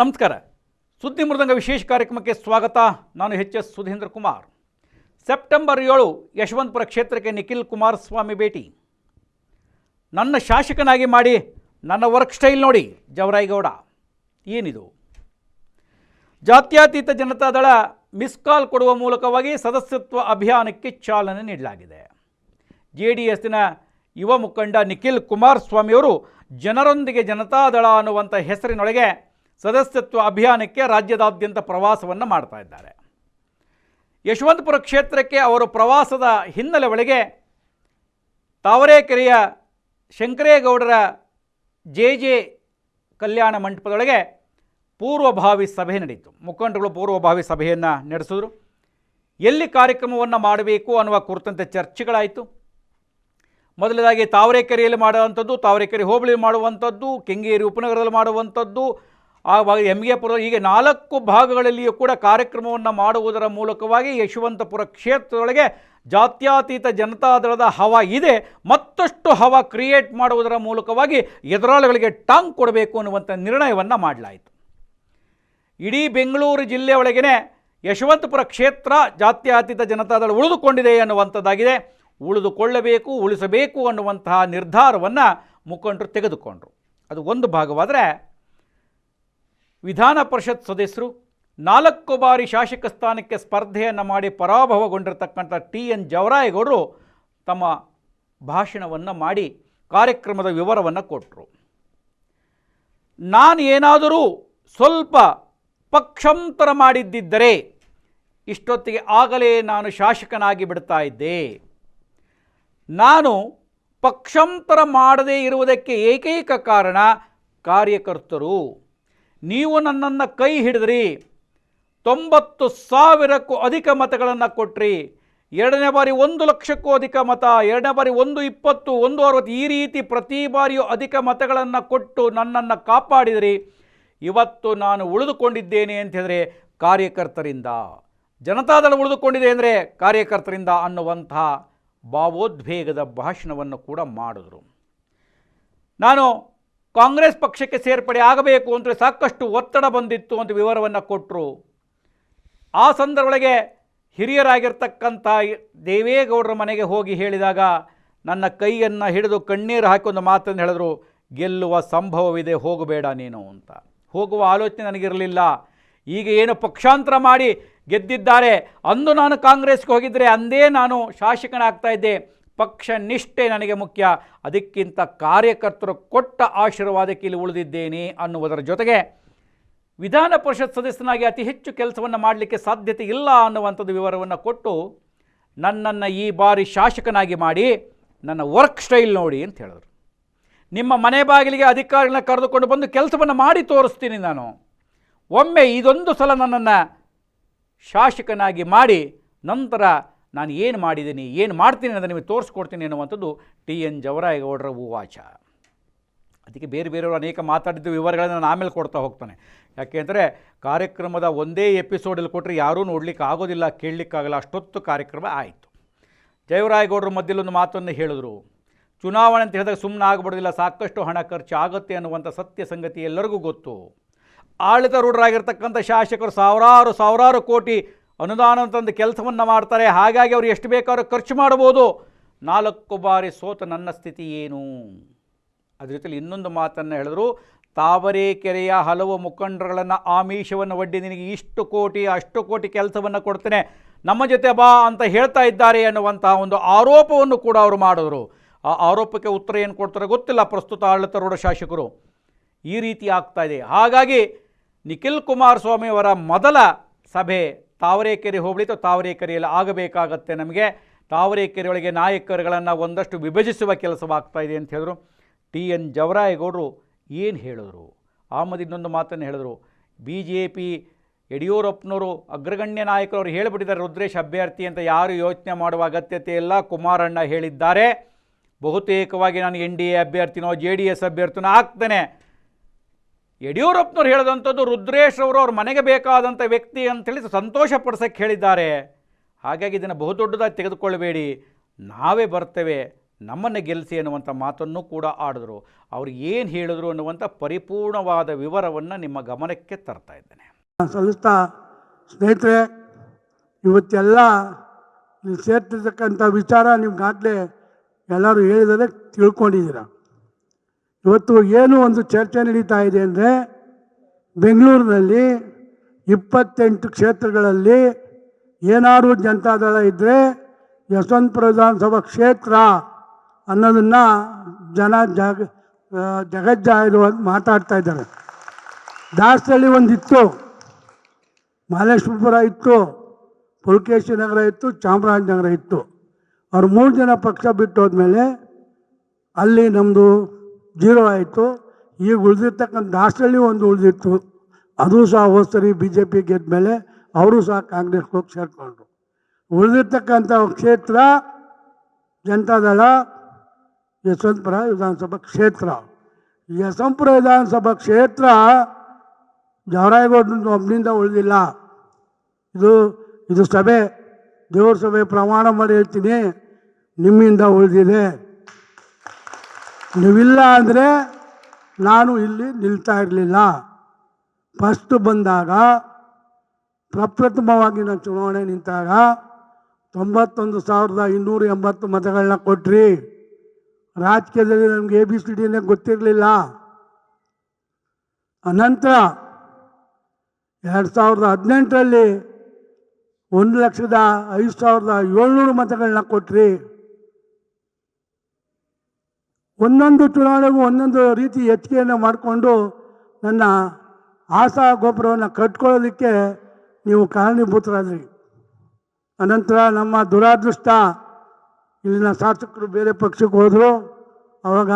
ನಮಸ್ಕಾರ. ಸುದ್ದಿ ಮೃದಂಗ ವಿಶೇಷ ಕಾರ್ಯಕ್ರಮಕ್ಕೆ ಸ್ವಾಗತ. ನಾನು H S Sudhindra Kumar. September ಏಳು ಯಶವಂತಪುರ ಕ್ಷೇತ್ರಕ್ಕೆ ನಿಖಿಲ್ ಕುಮಾರಸ್ವಾಮಿ ಭೇಟಿ. ನನ್ನ ಶಾಸಕನಾಗಿ ಮಾಡಿ ನನ್ನ ವರ್ಕ್ ಸ್ಟೈಲ್ ನೋಡಿ ಜವರಾಯಗೌಡ. ಏನಿದು? ಜಾತ್ಯತೀತ ಜನತಾದಳ ಮಿಸ್ ಕಾಲ್ ಕೊಡುವ ಮೂಲಕವಾಗಿ ಸದಸ್ಯತ್ವ ಅಭಿಯಾನಕ್ಕೆ ಚಾಲನೆ ನೀಡಲಾಗಿದೆ. ಜೆ ಡಿ ಎಸ್ನ ಯುವ ಮುಖಂಡ ನಿಖಿಲ್ ಕುಮಾರಸ್ವಾಮಿಯವರು ಜನರೊಂದಿಗೆ ಜನತಾದಳ ಅನ್ನುವಂಥ ಹೆಸರಿನೊಳಗೆ ಸದಸ್ಯತ್ವ ಅಭಿಯಾನಕ್ಕೆ ರಾಜ್ಯದಾದ್ಯಂತ ಪ್ರವಾಸವನ್ನು ಮಾಡ್ತಾ ಇದ್ದಾರೆ. ಯಶವಂತಪುರ ಕ್ಷೇತ್ರಕ್ಕೆ ಅವರು ಪ್ರವಾಸದ ಹಿನ್ನೆಲೆ ಒಳಗೆ ತಾವರೆಕೆರೆಯ ಶಂಕರೇಗೌಡರ ಜೆ ಜೆ ಕಲ್ಯಾಣ ಮಂಟಪದೊಳಗೆ ಪೂರ್ವಭಾವಿ ಸಭೆ ನಡೆಯಿತು ಮುಖಂಡರುಗಳು ಪೂರ್ವಭಾವಿ ಸಭೆಯನ್ನು ನಡೆಸಿದ್ರು. ಎಲ್ಲಿ ಕಾರ್ಯಕ್ರಮವನ್ನು ಮಾಡಬೇಕು ಅನ್ನುವ ಕುರಿತಂತೆ ಚರ್ಚೆಗಳಾಯಿತು. ಮೊದಲದಾಗಿ ತಾವರೆಕೆರೆಯಲ್ಲಿ ಮಾಡುವಂಥದ್ದು, ತಾವರೆಕೆರೆ ಹೋಬಳಿ ಮಾಡುವಂಥದ್ದು, ಕೆಂಗೇರಿ ಉಪನಗರದಲ್ಲಿ ಮಾಡುವಂಥದ್ದು ಆ ಎಮ್ಗೆಪುರ ಎಂ ಪುರ ಹೀಗೆ ನಾಲ್ಕು ಭಾಗಗಳಲ್ಲಿಯೂ ಕೂಡ ಕಾರ್ಯಕ್ರಮವನ್ನು ಮಾಡುವುದರ ಮೂಲಕವಾಗಿ ಯಶವಂತಪುರ ಕ್ಷೇತ್ರದೊಳಗೆ ಜನತಾ ಜನತಾದಳದ ಹವ ಇದೆ. ಮತ್ತಷ್ಟು ಹವ ಕ್ರಿಯೇಟ್ ಮಾಡುವುದರ ಮೂಲಕವಾಗಿ ಎದುರಾಳಿಗಳಿಗೆ ಟಾಂಗ್ ಕೊಡಬೇಕು ಅನ್ನುವಂಥ ನಿರ್ಣಯವನ್ನು ಮಾಡಲಾಯಿತು. ಇಡೀ ಬೆಂಗಳೂರು ಜಿಲ್ಲೆ ಒಳಗೇ ಯಶವಂತಪುರ ಕ್ಷೇತ್ರ ಜಾತ್ಯತೀತ ಜನತಾದಳ ಉಳಿದುಕೊಂಡಿದೆ ಅನ್ನುವಂಥದ್ದಾಗಿದೆ. ಉಳಿದುಕೊಳ್ಳಬೇಕು, ಉಳಿಸಬೇಕು ಅನ್ನುವಂತಹ ನಿರ್ಧಾರವನ್ನು ಮುಖಂಡರು ತೆಗೆದುಕೊಂಡರು. ಅದು ಒಂದು ಭಾಗವಾದರೆ ವಿಧಾನ ಪರಿಷತ್ ಸದಸ್ಯರು ನಾಲ್ಕು ಬಾರಿ ಶಾಸಕ ಸ್ಥಾನಕ್ಕೆ ಸ್ಪರ್ಧೆಯನ್ನು ಮಾಡಿ ಪರಾಭವಗೊಂಡಿರತಕ್ಕಂಥ ಟಿ ಎನ್ ಜವರಾಯಗೌಡರು ತಮ್ಮ ಭಾಷಣವನ್ನು ಮಾಡಿ ಕಾರ್ಯಕ್ರಮದ ವಿವರವನ್ನು ಕೊಟ್ಟರು ನಾನು ಏನಾದರೂ ಸ್ವಲ್ಪ ಪಕ್ಷಾಂತರ ಮಾಡಿದ್ದಿದ್ದರೆ ಇಷ್ಟೊತ್ತಿಗೆ ಆಗಲೇ ನಾನು ಶಾಸಕನಾಗಿ ಬಿಡ್ತಾ ಇದ್ದೆ. ನಾನು ಪಕ್ಷಾಂತರ ಮಾಡದೇ ಇರುವುದಕ್ಕೆ ಏಕೈಕ ಕಾರಣ ಕಾರ್ಯಕರ್ತರು. ನೀವು ನನ್ನನ್ನು ಕೈ ಹಿಡಿದ್ರಿ. ತೊಂಬತ್ತು ಸಾವಿರಕ್ಕೂ ಅಧಿಕ ಮತಗಳನ್ನು ಕೊಟ್ರಿ. ಎರಡನೇ ಬಾರಿ ಒಂದು ಲಕ್ಷಕ್ಕೂ ಅಧಿಕ ಮತ, ಎರಡನೇ ಬಾರಿ ಒಂದು ಇಪ್ಪತ್ತು, ಒಂದು ಅರವತ್ತು, ಈ ರೀತಿ ಪ್ರತಿ ಬಾರಿಯೂ ಅಧಿಕ ಮತಗಳನ್ನು ಕೊಟ್ಟು ನನ್ನನ್ನು ಕಾಪಾಡಿದಿರಿ. ಇವತ್ತು ನಾನು ಉಳಿದುಕೊಂಡಿದ್ದೇನೆ ಅಂತ ಹೇಳಿದ್ರೆ ಕಾರ್ಯಕರ್ತರಿಂದ. ಜನತಾದಳ ಉಳಿದುಕೊಂಡಿದೆ ಅಂದರೆ ಕಾರ್ಯಕರ್ತರಿಂದ ಅನ್ನುವಂತಹ ಭಾವೋದ್ವೇಗದ ಭಾಷಣವನ್ನು ಕೂಡ ಮಾಡಿದ್ರು. ನಾನು ಕಾಂಗ್ರೆಸ್ ಪಕ್ಷಕ್ಕೆ ಸೇರ್ಪಡೆ ಆಗಬೇಕು ಅಂತ ಸಾಕಷ್ಟು ಒತ್ತಡ ಬಂದಿತ್ತು ಅಂತ ವಿವರವನ್ನು ಕೊಟ್ಟರು ಆ ಸಂದರ್ಭೊಳಗೆ ಹಿರಿಯರಾಗಿರ್ತಕ್ಕಂಥ ದೇವೇಗೌಡರ ಮನೆಗೆ ಹೋಗಿ ಹೇಳಿದಾಗ ನನ್ನ ಕೈಯನ್ನು ಹಿಡಿದು ಕಣ್ಣೀರು ಹಾಕಿ ಒಂದು ಮಾತನ್ನು ಹೇಳಿದ್ರು, ಗೆಲ್ಲುವ ಸಂಭವವಿದೆ, ಹೋಗಬೇಡ ನೀನು ಅಂತ. ಹೋಗುವ ಆಲೋಚನೆ ನನಗಿರಲಿಲ್ಲ. ಈಗ ಏನು ಪಕ್ಷಾಂತರ ಮಾಡಿ ಗೆದ್ದಿದ್ದಾರೆ, ಅಂದು ನಾನು ಕಾಂಗ್ರೆಸ್ಗೆ ಹೋಗಿದ್ದರೆ ಅಂದೇ ನಾನು ಶಾಸಕನಾಗ್ತಾ ಇದ್ದೆ. ಪಕ್ಷ ನಿಷ್ಠೆ ನನಗೆ ಮುಖ್ಯ. ಅದಕ್ಕಿಂತ ಕಾರ್ಯಕರ್ತರು ಕೊಟ್ಟ ಆಶೀರ್ವಾದಕ್ಕೆ ಇಲ್ಲಿ ಉಳಿದಿದ್ದೇನೆ ಅನ್ನುವುದರ ಜೊತೆಗೆ ವಿಧಾನ ಪರಿಷತ್ ಸದಸ್ಯನಾಗಿ ಅತಿ ಹೆಚ್ಚು ಕೆಲಸವನ್ನು ಮಾಡಲಿಕ್ಕೆ ಸಾಧ್ಯತೆ ಇಲ್ಲ ಅನ್ನುವಂಥದ್ದು ವಿವರವನ್ನು ಕೊಟ್ಟು ನನ್ನನ್ನು ಈ ಬಾರಿ ಶಾಸಕನಾಗಿ ಮಾಡಿ ನನ್ನ ವರ್ಕ್ ಸ್ಟೈಲ್ ನೋಡಿ ಅಂತ ಹೇಳಿದ್ರು. ನಿಮ್ಮ ಮನೆ ಬಾಗಿಲಿಗೆ ಅಧಿಕಾರಿಗಳನ್ನ ಕರೆದುಕೊಂಡು ಬಂದು ಕೆಲಸವನ್ನು ಮಾಡಿ ತೋರಿಸ್ತೀನಿ ನಾನು. ಒಮ್ಮೆ ಇದೊಂದು ಸಲ ನನ್ನನ್ನು ಶಾಸಕನಾಗಿ ಮಾಡಿ ನಂತರ ನಾನು ಏನು ಮಾಡಿದ್ದೀನಿ, ಏನು ಮಾಡ್ತೀನಿ ಅಂತ ನಿಮಗೆ ತೋರಿಸ್ಕೊಡ್ತೀನಿ ಅನ್ನುವಂಥದ್ದು ಟಿ ಎನ್ ಜವರಾಯಗೌಡರ ಹೂವಾಚ ಅದಕ್ಕೆ ಬೇರೆ ಬೇರೆಯವರು ಅನೇಕ ಮಾತಾಡಿದ ವಿವರಗಳನ್ನು ನಾನು ಆಮೇಲೆ ಕೊಡ್ತಾ ಹೋಗ್ತಾನೆ. ಯಾಕೆಂದರೆ ಕಾರ್ಯಕ್ರಮದ ಒಂದೇ ಎಪಿಸೋಡಲ್ಲಿ ಕೊಟ್ಟರೆ ಯಾರೂ ನೋಡಲಿಕ್ಕೆ ಆಗೋದಿಲ್ಲ ಕೇಳಲಿಕ್ಕಾಗಲ್ಲ ಅಷ್ಟೊತ್ತು ಕಾರ್ಯಕ್ರಮ ಆಯಿತು. ಜಯವರಾಯಗೌಡರು ಮಧ್ಯಲ್ಲೊಂದು ಮಾತನ್ನು ಹೇಳಿದ್ರು. ಚುನಾವಣೆ ಅಂತ ಹೇಳಿದಾಗ ಸುಮ್ಮನೆ ಆಗ್ಬಿಡೋದಿಲ್ಲ, ಸಾಕಷ್ಟು ಹಣ ಖರ್ಚು ಆಗುತ್ತೆ ಅನ್ನುವಂಥ ಸತ್ಯ ಸಂಗತಿ ಎಲ್ಲರಿಗೂ ಗೊತ್ತು. ಆಡಳಿತಾರೂಢರಾಗಿರ್ತಕ್ಕಂಥ ಶಾಸಕರು ಸಾವಿರಾರು ಸಾವಿರಾರು ಕೋಟಿ ಅನುದಾನ ತಂದು ಕೆಲಸವನ್ನು ಮಾಡ್ತಾರೆ. ಹಾಗಾಗಿ ಅವರು ಎಷ್ಟು ಬೇಕಾದ್ರೂ ಖರ್ಚು ಮಾಡ್ಬೋದು. ನಾಲ್ಕು ಬಾರಿ ಸೋತ ನನ್ನ ಸ್ಥಿತಿ ಏನು? ಅದ್ರ ಜೊತೆಲಿ ಇನ್ನೊಂದು ಮಾತನ್ನು ಹೇಳಿದ್ರು ತಾವರೆಕೆರೆಯ ಹಲವು ಮುಖಂಡರುಗಳನ್ನು ಆಮಿಷವನ್ನು ಒಡ್ಡಿ ನಿನಗೆ ಇಷ್ಟು ಕೋಟಿ, ಅಷ್ಟು ಕೋಟಿ ಕೆಲಸವನ್ನು ಕೊಡ್ತೇನೆ, ನಮ್ಮ ಜೊತೆ ಬಾ ಅಂತ ಹೇಳ್ತಾ ಇದ್ದಾರೆ ಎನ್ನುವಂತಹ ಒಂದು ಆರೋಪವನ್ನು ಕೂಡ ಅವರು ಮಾಡಿದ್ರು. ಆ ಆರೋಪಕ್ಕೆ ಉತ್ತರ ಏನು ಕೊಡ್ತಾರೆ ಗೊತ್ತಿಲ್ಲ, ಪ್ರಸ್ತುತ ಆಡಳಿತಾರೂಢ ಶಾಸಕರು. ಈ ರೀತಿ ಆಗ್ತಾ ಇದೆ. ಹಾಗಾಗಿ ನಿಖಿಲ್ ಕುಮಾರಸ್ವಾಮಿ ಅವರ ಮೊದಲ ಸಭೆ ತಾವರೆಕೆರೆ ಹೋಬಳಿ ಅಥವಾ ತಾವರೆಕೆರೆಯಲ್ಲಿ ಆಗಬೇಕಾಗತ್ತೆ ನಮಗೆ. ತಾವರೆಕೆರೆಯೊಳಗೆ ನಾಯಕರುಗಳನ್ನು ಒಂದಷ್ಟು ವಿಭಜಿಸುವ ಕೆಲಸವಾಗ್ತಾ ಇದೆ ಅಂತ ಹೇಳಿದ್ರು. ಟಿ. ಎನ್. ಜವರಾಯಗೌಡರು ಏನು ಹೇಳಿದ್ರು? ಆಮದು ಇನ್ನೊಂದು ಮಾತನ್ನು ಹೇಳಿದ್ರು. ಬಿ ಜೆ ಪಿ ಯಡಿಯೂರಪ್ಪನವರು ಅಗ್ರಗಣ್ಯ ನಾಯಕರು ಅವರು ಹೇಳಿಬಿಟ್ಟಿದ್ದಾರೆ, ರುದ್ರೇಶ್ ಅಭ್ಯರ್ಥಿ ಅಂತ ಯಾರು ಯೋಚನೆ ಮಾಡುವ ಅಗತ್ಯತೆ ಇಲ್ಲ. ಕುಮಾರಣ್ಣ ಹೇಳಿದ್ದಾರೆ. ಬಹುತೇಕವಾಗಿ ನಾನು ಎನ್ ಡಿ ಎ ಅಭ್ಯರ್ಥಿನೋ, ಜೆ ಡಿ ಎಸ್ ಅಭ್ಯರ್ಥಿನೋ ಆಗ್ತೇನೆ. ಯಡಿಯೂರಪ್ಪನವ್ರು ಹೇಳಿದಂಥದ್ದು ರುದ್ರೇಶ್ ಅವರು ಅವ್ರ ಮನೆಗೆ ಬೇಕಾದಂಥ ವ್ಯಕ್ತಿ ಅಂತೇಳಿ ಸಂತೋಷ ಪಡಿಸೋಕ್ಕೆ ಹೇಳಿದ್ದಾರೆ. ಹಾಗಾಗಿ ಇದನ್ನು ಬಹುದೊಡ್ಡದಾಗಿ ತೆಗೆದುಕೊಳ್ಳಬೇಡಿ. ನಾವೇ ಬರ್ತೇವೆ. ನಮ್ಮನ್ನು ಗೆಲ್ಲಿಸಿ ಅನ್ನುವಂಥ ಮಾತನ್ನು ಕೂಡ ಆಡಿದ್ರು. ಅವ್ರು ಏನು ಹೇಳಿದ್ರು ಅನ್ನುವಂಥ ಪರಿಪೂರ್ಣವಾದ ವಿವರವನ್ನು ನಿಮ್ಮ ಗಮನಕ್ಕೆ ತರ್ತಾ ಇದ್ದೇನೆ. ಸಲ್ಲಿಸ್ತಾ ಸ್ನೇಹಿತರೆ, ಇವತ್ತೆಲ್ಲ ನೀವು ಸೇರ್ತಿರ್ತಕ್ಕಂಥ ವಿಚಾರ ನಿಮ್ಗಾಗಲೇ ಎಲ್ಲರೂ ಹೇಳಿದರೆ ತಿಳ್ಕೊಂಡಿದ್ದೀರ? ಇವತ್ತು ಏನು ಒಂದು ಚರ್ಚೆ ನಡೀತಾ ಇದೆ ಅಂದರೆ ಬೆಂಗಳೂರಿನಲ್ಲಿ ಇಪ್ಪತ್ತೆಂಟು ಕ್ಷೇತ್ರಗಳಲ್ಲಿ ಏನಾದರೂ ಜನತಾದಳ ಇದ್ದರೆ ಯಶವಂತಪುರ ವಿಧಾನಸಭಾ ಕ್ಷೇತ್ರ ಅನ್ನೋದನ್ನು ಜನ ಜಾಗ ಜಗಜ್ಜಾಯರು ಅಂತ ಮಾತಾಡ್ತಾ ಇದ್ದಾರೆ. ದಾಸರಲ್ಲಿ ಒಂದಿತ್ತು ಮಹಲೇಶ್ವರಪುರ ಇತ್ತು, ಪುಲಕೇಶಿ ನಗರ ಇತ್ತು ಚಾಮರಾಜನಗರ ಇತ್ತು. ಅವ್ರು ಮೂರು ಜನ ಪಕ್ಷ ಬಿಟ್ಟು ಹೋದ್ಮೇಲೆ ಅಲ್ಲಿ ನಮ್ಮದು ಜೀರೋ ಆಯಿತು. ಈಗ ಉಳಿದಿರ್ತಕ್ಕಂಥ ಲಾಸ್ಟಲ್ಲಿ ಒಂದು ಉಳಿದಿತ್ತು. ಅದು ಸಹ ಹೋಸ್ತರಿ ಬಿ ಜೆ ಪಿ ಗೆದ್ದ ಮೇಲೆ ಅವರು ಸಹ ಕಾಂಗ್ರೆಸ್ಗೆ ಹೋಗಿ ಸೇರಿಕೊಂಡ್ರು. ಉಳಿದಿರ್ತಕ್ಕಂಥ ಕ್ಷೇತ್ರ ಜನತಾದಳ, ಯಶವಂತಪುರ ವಿಧಾನಸಭಾ ಕ್ಷೇತ್ರ. ಯಶವಂತಪುರ ವಿಧಾನಸಭಾ ಕ್ಷೇತ್ರ ಜವರಾಯಗೌಡ ಒಬ್ಬನಿಂದ ಉಳಿದಿಲ್ಲ. ಇದು ಇದು ಸಭೆ, ದೇವ್ರ ಸಭೆ ಪ್ರಮಾಣ ಮಾಡಿ ಹೇಳ್ತೀನಿ. ನಿಮ್ಮಿಂದ ಉಳಿದಿದೆ. ನೀವಿಲ್ಲ ಅಂದರೆ ನಾನು ಇಲ್ಲಿ ನಿಲ್ತಾ ಇರಲಿಲ್ಲ. ಫಸ್ಟ್ ಬಂದಾಗ ಪ್ರಪ್ರಥಮವಾಗಿ ನಾನು ಚುನಾವಣೆ ನಿಂತಾಗ ತೊಂಬತ್ತೊಂದು ಸಾವಿರದ ಇನ್ನೂರ ಎಂಬತ್ತು ಮತಗಳನ್ನ ಕೊಟ್ರಿ. ರಾಜಕೀಯದಲ್ಲಿ ನಮಗೆ ಎ ಬಿ ಸಿ ಡಿನೇ ಗೊತ್ತಿರಲಿಲ್ಲ. ಅನಂತರ ಎರಡು ಸಾವಿರದ ಹದಿನೆಂಟರಲ್ಲಿ ಒಂದು ಲಕ್ಷದ ಐದು ಸಾವಿರದ ಏಳ್ನೂರು ಮತಗಳನ್ನ ಕೊಟ್ರಿ. ಒಂದೊಂದು ಚುನಾವಣೆಗೂ ಒಂದೊಂದು ರೀತಿ ಹೆಚ್ಚಿಗೆಯನ್ನು ಮಾಡಿಕೊಂಡು ನನ್ನ ಆಸಾ ಗೊಬ್ಬರವನ್ನು ಕಟ್ಕೊಳ್ಳೋದಕ್ಕೆ ನೀವು ಕಾರಣೀಭೂತರಾದ್ರಿ. ಅನಂತರ ನಮ್ಮ ದುರಾದೃಷ್ಟ ಇಲ್ಲಿನ ಶಾಸಕರು ಬೇರೆ ಪಕ್ಷಕ್ಕೆ ಹೋದರು. ಆವಾಗ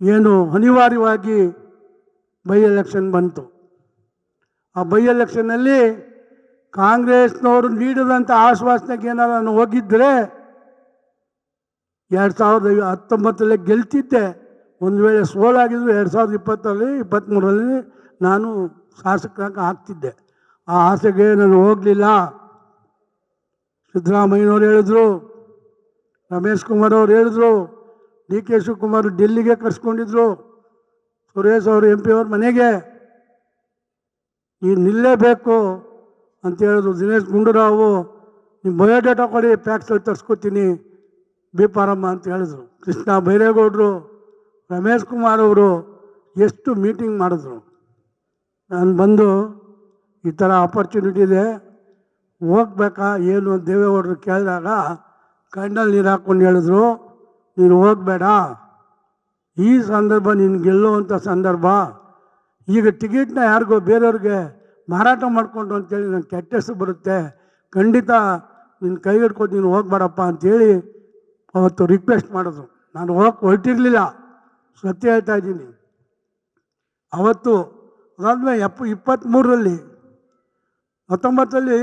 ಏನು ಅನಿವಾರ್ಯವಾಗಿ ಬೈ ಎಲೆಕ್ಷನ್ ಬಂತು. ಆ ಬೈ ಎಲೆಕ್ಷನ್ನಲ್ಲಿ ಕಾಂಗ್ರೆಸ್ನವರು ನೀಡಿದಂಥ ಆಶ್ವಾಸನೆಗೆ ಏನಾರು ನಾನು ಹೋಗಿದ್ದರೆ ಎರಡು ಸಾವಿರದ ಹತ್ತೊಂಬತ್ತರಲ್ಲಿ ಗೆಲ್ತಿದ್ದೆ. ಒಂದು ವೇಳೆ ಸೋಲಾಗಿದ್ರು ಎರಡು ಸಾವಿರದ ಇಪ್ಪತ್ತರಲ್ಲಿ ಇಪ್ಪತ್ತ್ಮೂರರಲ್ಲಿ ನಾನು ಶಾಸಕರಾಗಿ ಆಗ್ತಿದ್ದೆ. ಆ ಆಸೆಗೆ ನಾನು ಹೋಗಲಿಲ್ಲ. ಸಿದ್ದರಾಮಯ್ಯನವ್ರು ಹೇಳಿದ್ರು, ರಮೇಶ್ ಕುಮಾರ್ ಅವ್ರು ಹೇಳಿದ್ರು, ಡಿ ಕೆ ಶಿವಕುಮಾರ್ ಡೆಲ್ಲಿಗೆ ಕರ್ಸ್ಕೊಂಡಿದ್ರು, ಸುರೇಶ್ ಅವರು ಎಂ ಪಿ ಅವ್ರ ಮನೆಗೆ. ಈ ನಿಲ್ಲೇಬೇಕು ಅಂತ ಹೇಳಿದ್ರು ದಿನೇಶ್ ಗುಂಡೂರಾವು. ನಿಮ್ಮ ಬಯೋಡೇಟಾ ಕೊಡಿ ಪ್ಯಾಕ್ಸಲ್ಲಿ ತರಿಸ್ಕೊತೀನಿ. ಬಿ ಪಾರಮ್ಮ ಅಂತ ಹೇಳಿದ್ರು. ಕೃಷ್ಣ ಬೈರೇಗೌಡರು, ರಮೇಶ್ ಕುಮಾರ್ ಅವರು ಎಷ್ಟು ಮೀಟಿಂಗ್ ಮಾಡಿದ್ರು. ನಾನು ಬಂದು ಈ ಥರ ಆಪರ್ಚುನಿಟಿ ಇದೆ, ಹೋಗ್ಬೇಕಾ, ಏನು ದೇವೇಗೌಡರು ಕೇಳಿದಾಗ ಕಣ್ಣಲ್ಲಿ ನೀರು ಹಾಕ್ಕೊಂಡು ಹೇಳಿದ್ರು, ನೀನು ಹೋಗಬೇಡ. ಈ ಸಂದರ್ಭ ನೀನು ಗೆಲ್ಲುವಂಥ ಸಂದರ್ಭ. ಈಗ ಟಿಕೆಟ್ನ ಯಾರಿಗೋ ಬೇರೆಯವ್ರಿಗೆ ಮಾರಾಟ ಮಾಡಿಕೊಂಡು ಅಂತೇಳಿ ನನ್ನ ಕೆಟ್ಟ ಹೆಸರು ಬರುತ್ತೆ. ಖಂಡಿತ ನಿನ್ನ ಕೈ ಹಿಡ್ಕೊಂಡು ನೀನು ಹೋಗ್ಬೇಡಪ್ಪ ಅಂತೇಳಿ ಅವತ್ತು ರಿಕ್ವೆಸ್ಟ್ ಮಾಡೋದು ನಾನು ಹೋಗಕ್ಕೆ ಹೊರಟಿರಲಿಲ್ಲ. ಸತ್ಯ ಹೇಳ್ತಾ ಇದ್ದೀನಿ. ಅವತ್ತು ಅದಾದ್ಮೇಲೆ ಎಪ್ಪ ಇಪ್ಪತ್ತ್ಮೂರರಲ್ಲಿ ಹತ್ತೊಂಬತ್ತರಲ್ಲಿ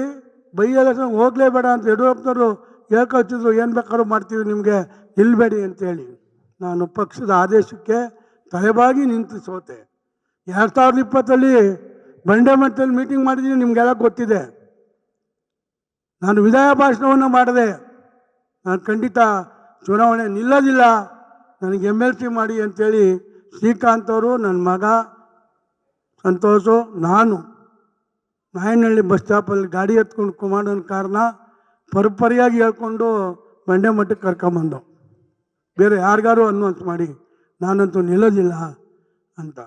ಬೈ ಎಲೆಕ್ಷನ್ ಹೋಗಲೇಬೇಡ ಅಂತ ಯಡಿಯೂರಪ್ಪನವರು ಹೇಳ್ಕೊಳ್ತಿದ್ರು ಏನು ಬೇಕಾದ್ರೂ ಮಾಡ್ತೀವಿ ನಿಮಗೆ. ನಿಲ್ಲಬೇಡಿ ಅಂತೇಳಿ. ನಾನು ಪಕ್ಷದ ಆದೇಶಕ್ಕೆ ತಲೆಬಾಗಿ ನಿಂತು ಸೋತೆ ಎರಡು ಸಾವಿರದ ಇಪ್ಪತ್ತರಲ್ಲಿ ಬಂಡೆ ಮಟ್ಟದಲ್ಲಿ ಮೀಟಿಂಗ್ ಮಾಡಿದ್ದೀನಿ. ನಿಮಗೆಲ್ಲ ಗೊತ್ತಿದೆ. ನಾನು ವಿದಾಯ ಭಾಷಣವನ್ನು ಮಾಡಿದೆ, ನಾನು ಖಂಡಿತ ಚುನಾವಣೆ ನಿಲ್ಲೋದಿಲ್ಲ. ನನಗೆ ಎಂ ಎಲ್ ಸಿ ಮಾಡಿ ಅಂತೇಳಿ ಶ್ರೀಕಾಂತ್ ಅವರು ನನ್ನ ಮಗ ಸಂತೋಷು, ನಾನು ನಾಯನಹಳ್ಳಿ ಬಸ್ ಸ್ಟಾಪಲ್ಲಿ ಗಾಡಿ ಎತ್ಕೊಂಡು ಕುಮಾರನ ಕಾರಣ ಪರಪರಿಯಾಗಿ ಹೇಳ್ಕೊಂಡು ಬಂಡೆ ಮಟ್ಟಕ್ಕೆ ಕರ್ಕೊಂಬಂದು. ಬೇರೆ ಯಾರಿಗಾರು ಅನ್ವನ್ಸ್ ಮಾಡಿ, ನಾನಂತೂ ನಿಲ್ಲೋದಿಲ್ಲ ಅಂತ.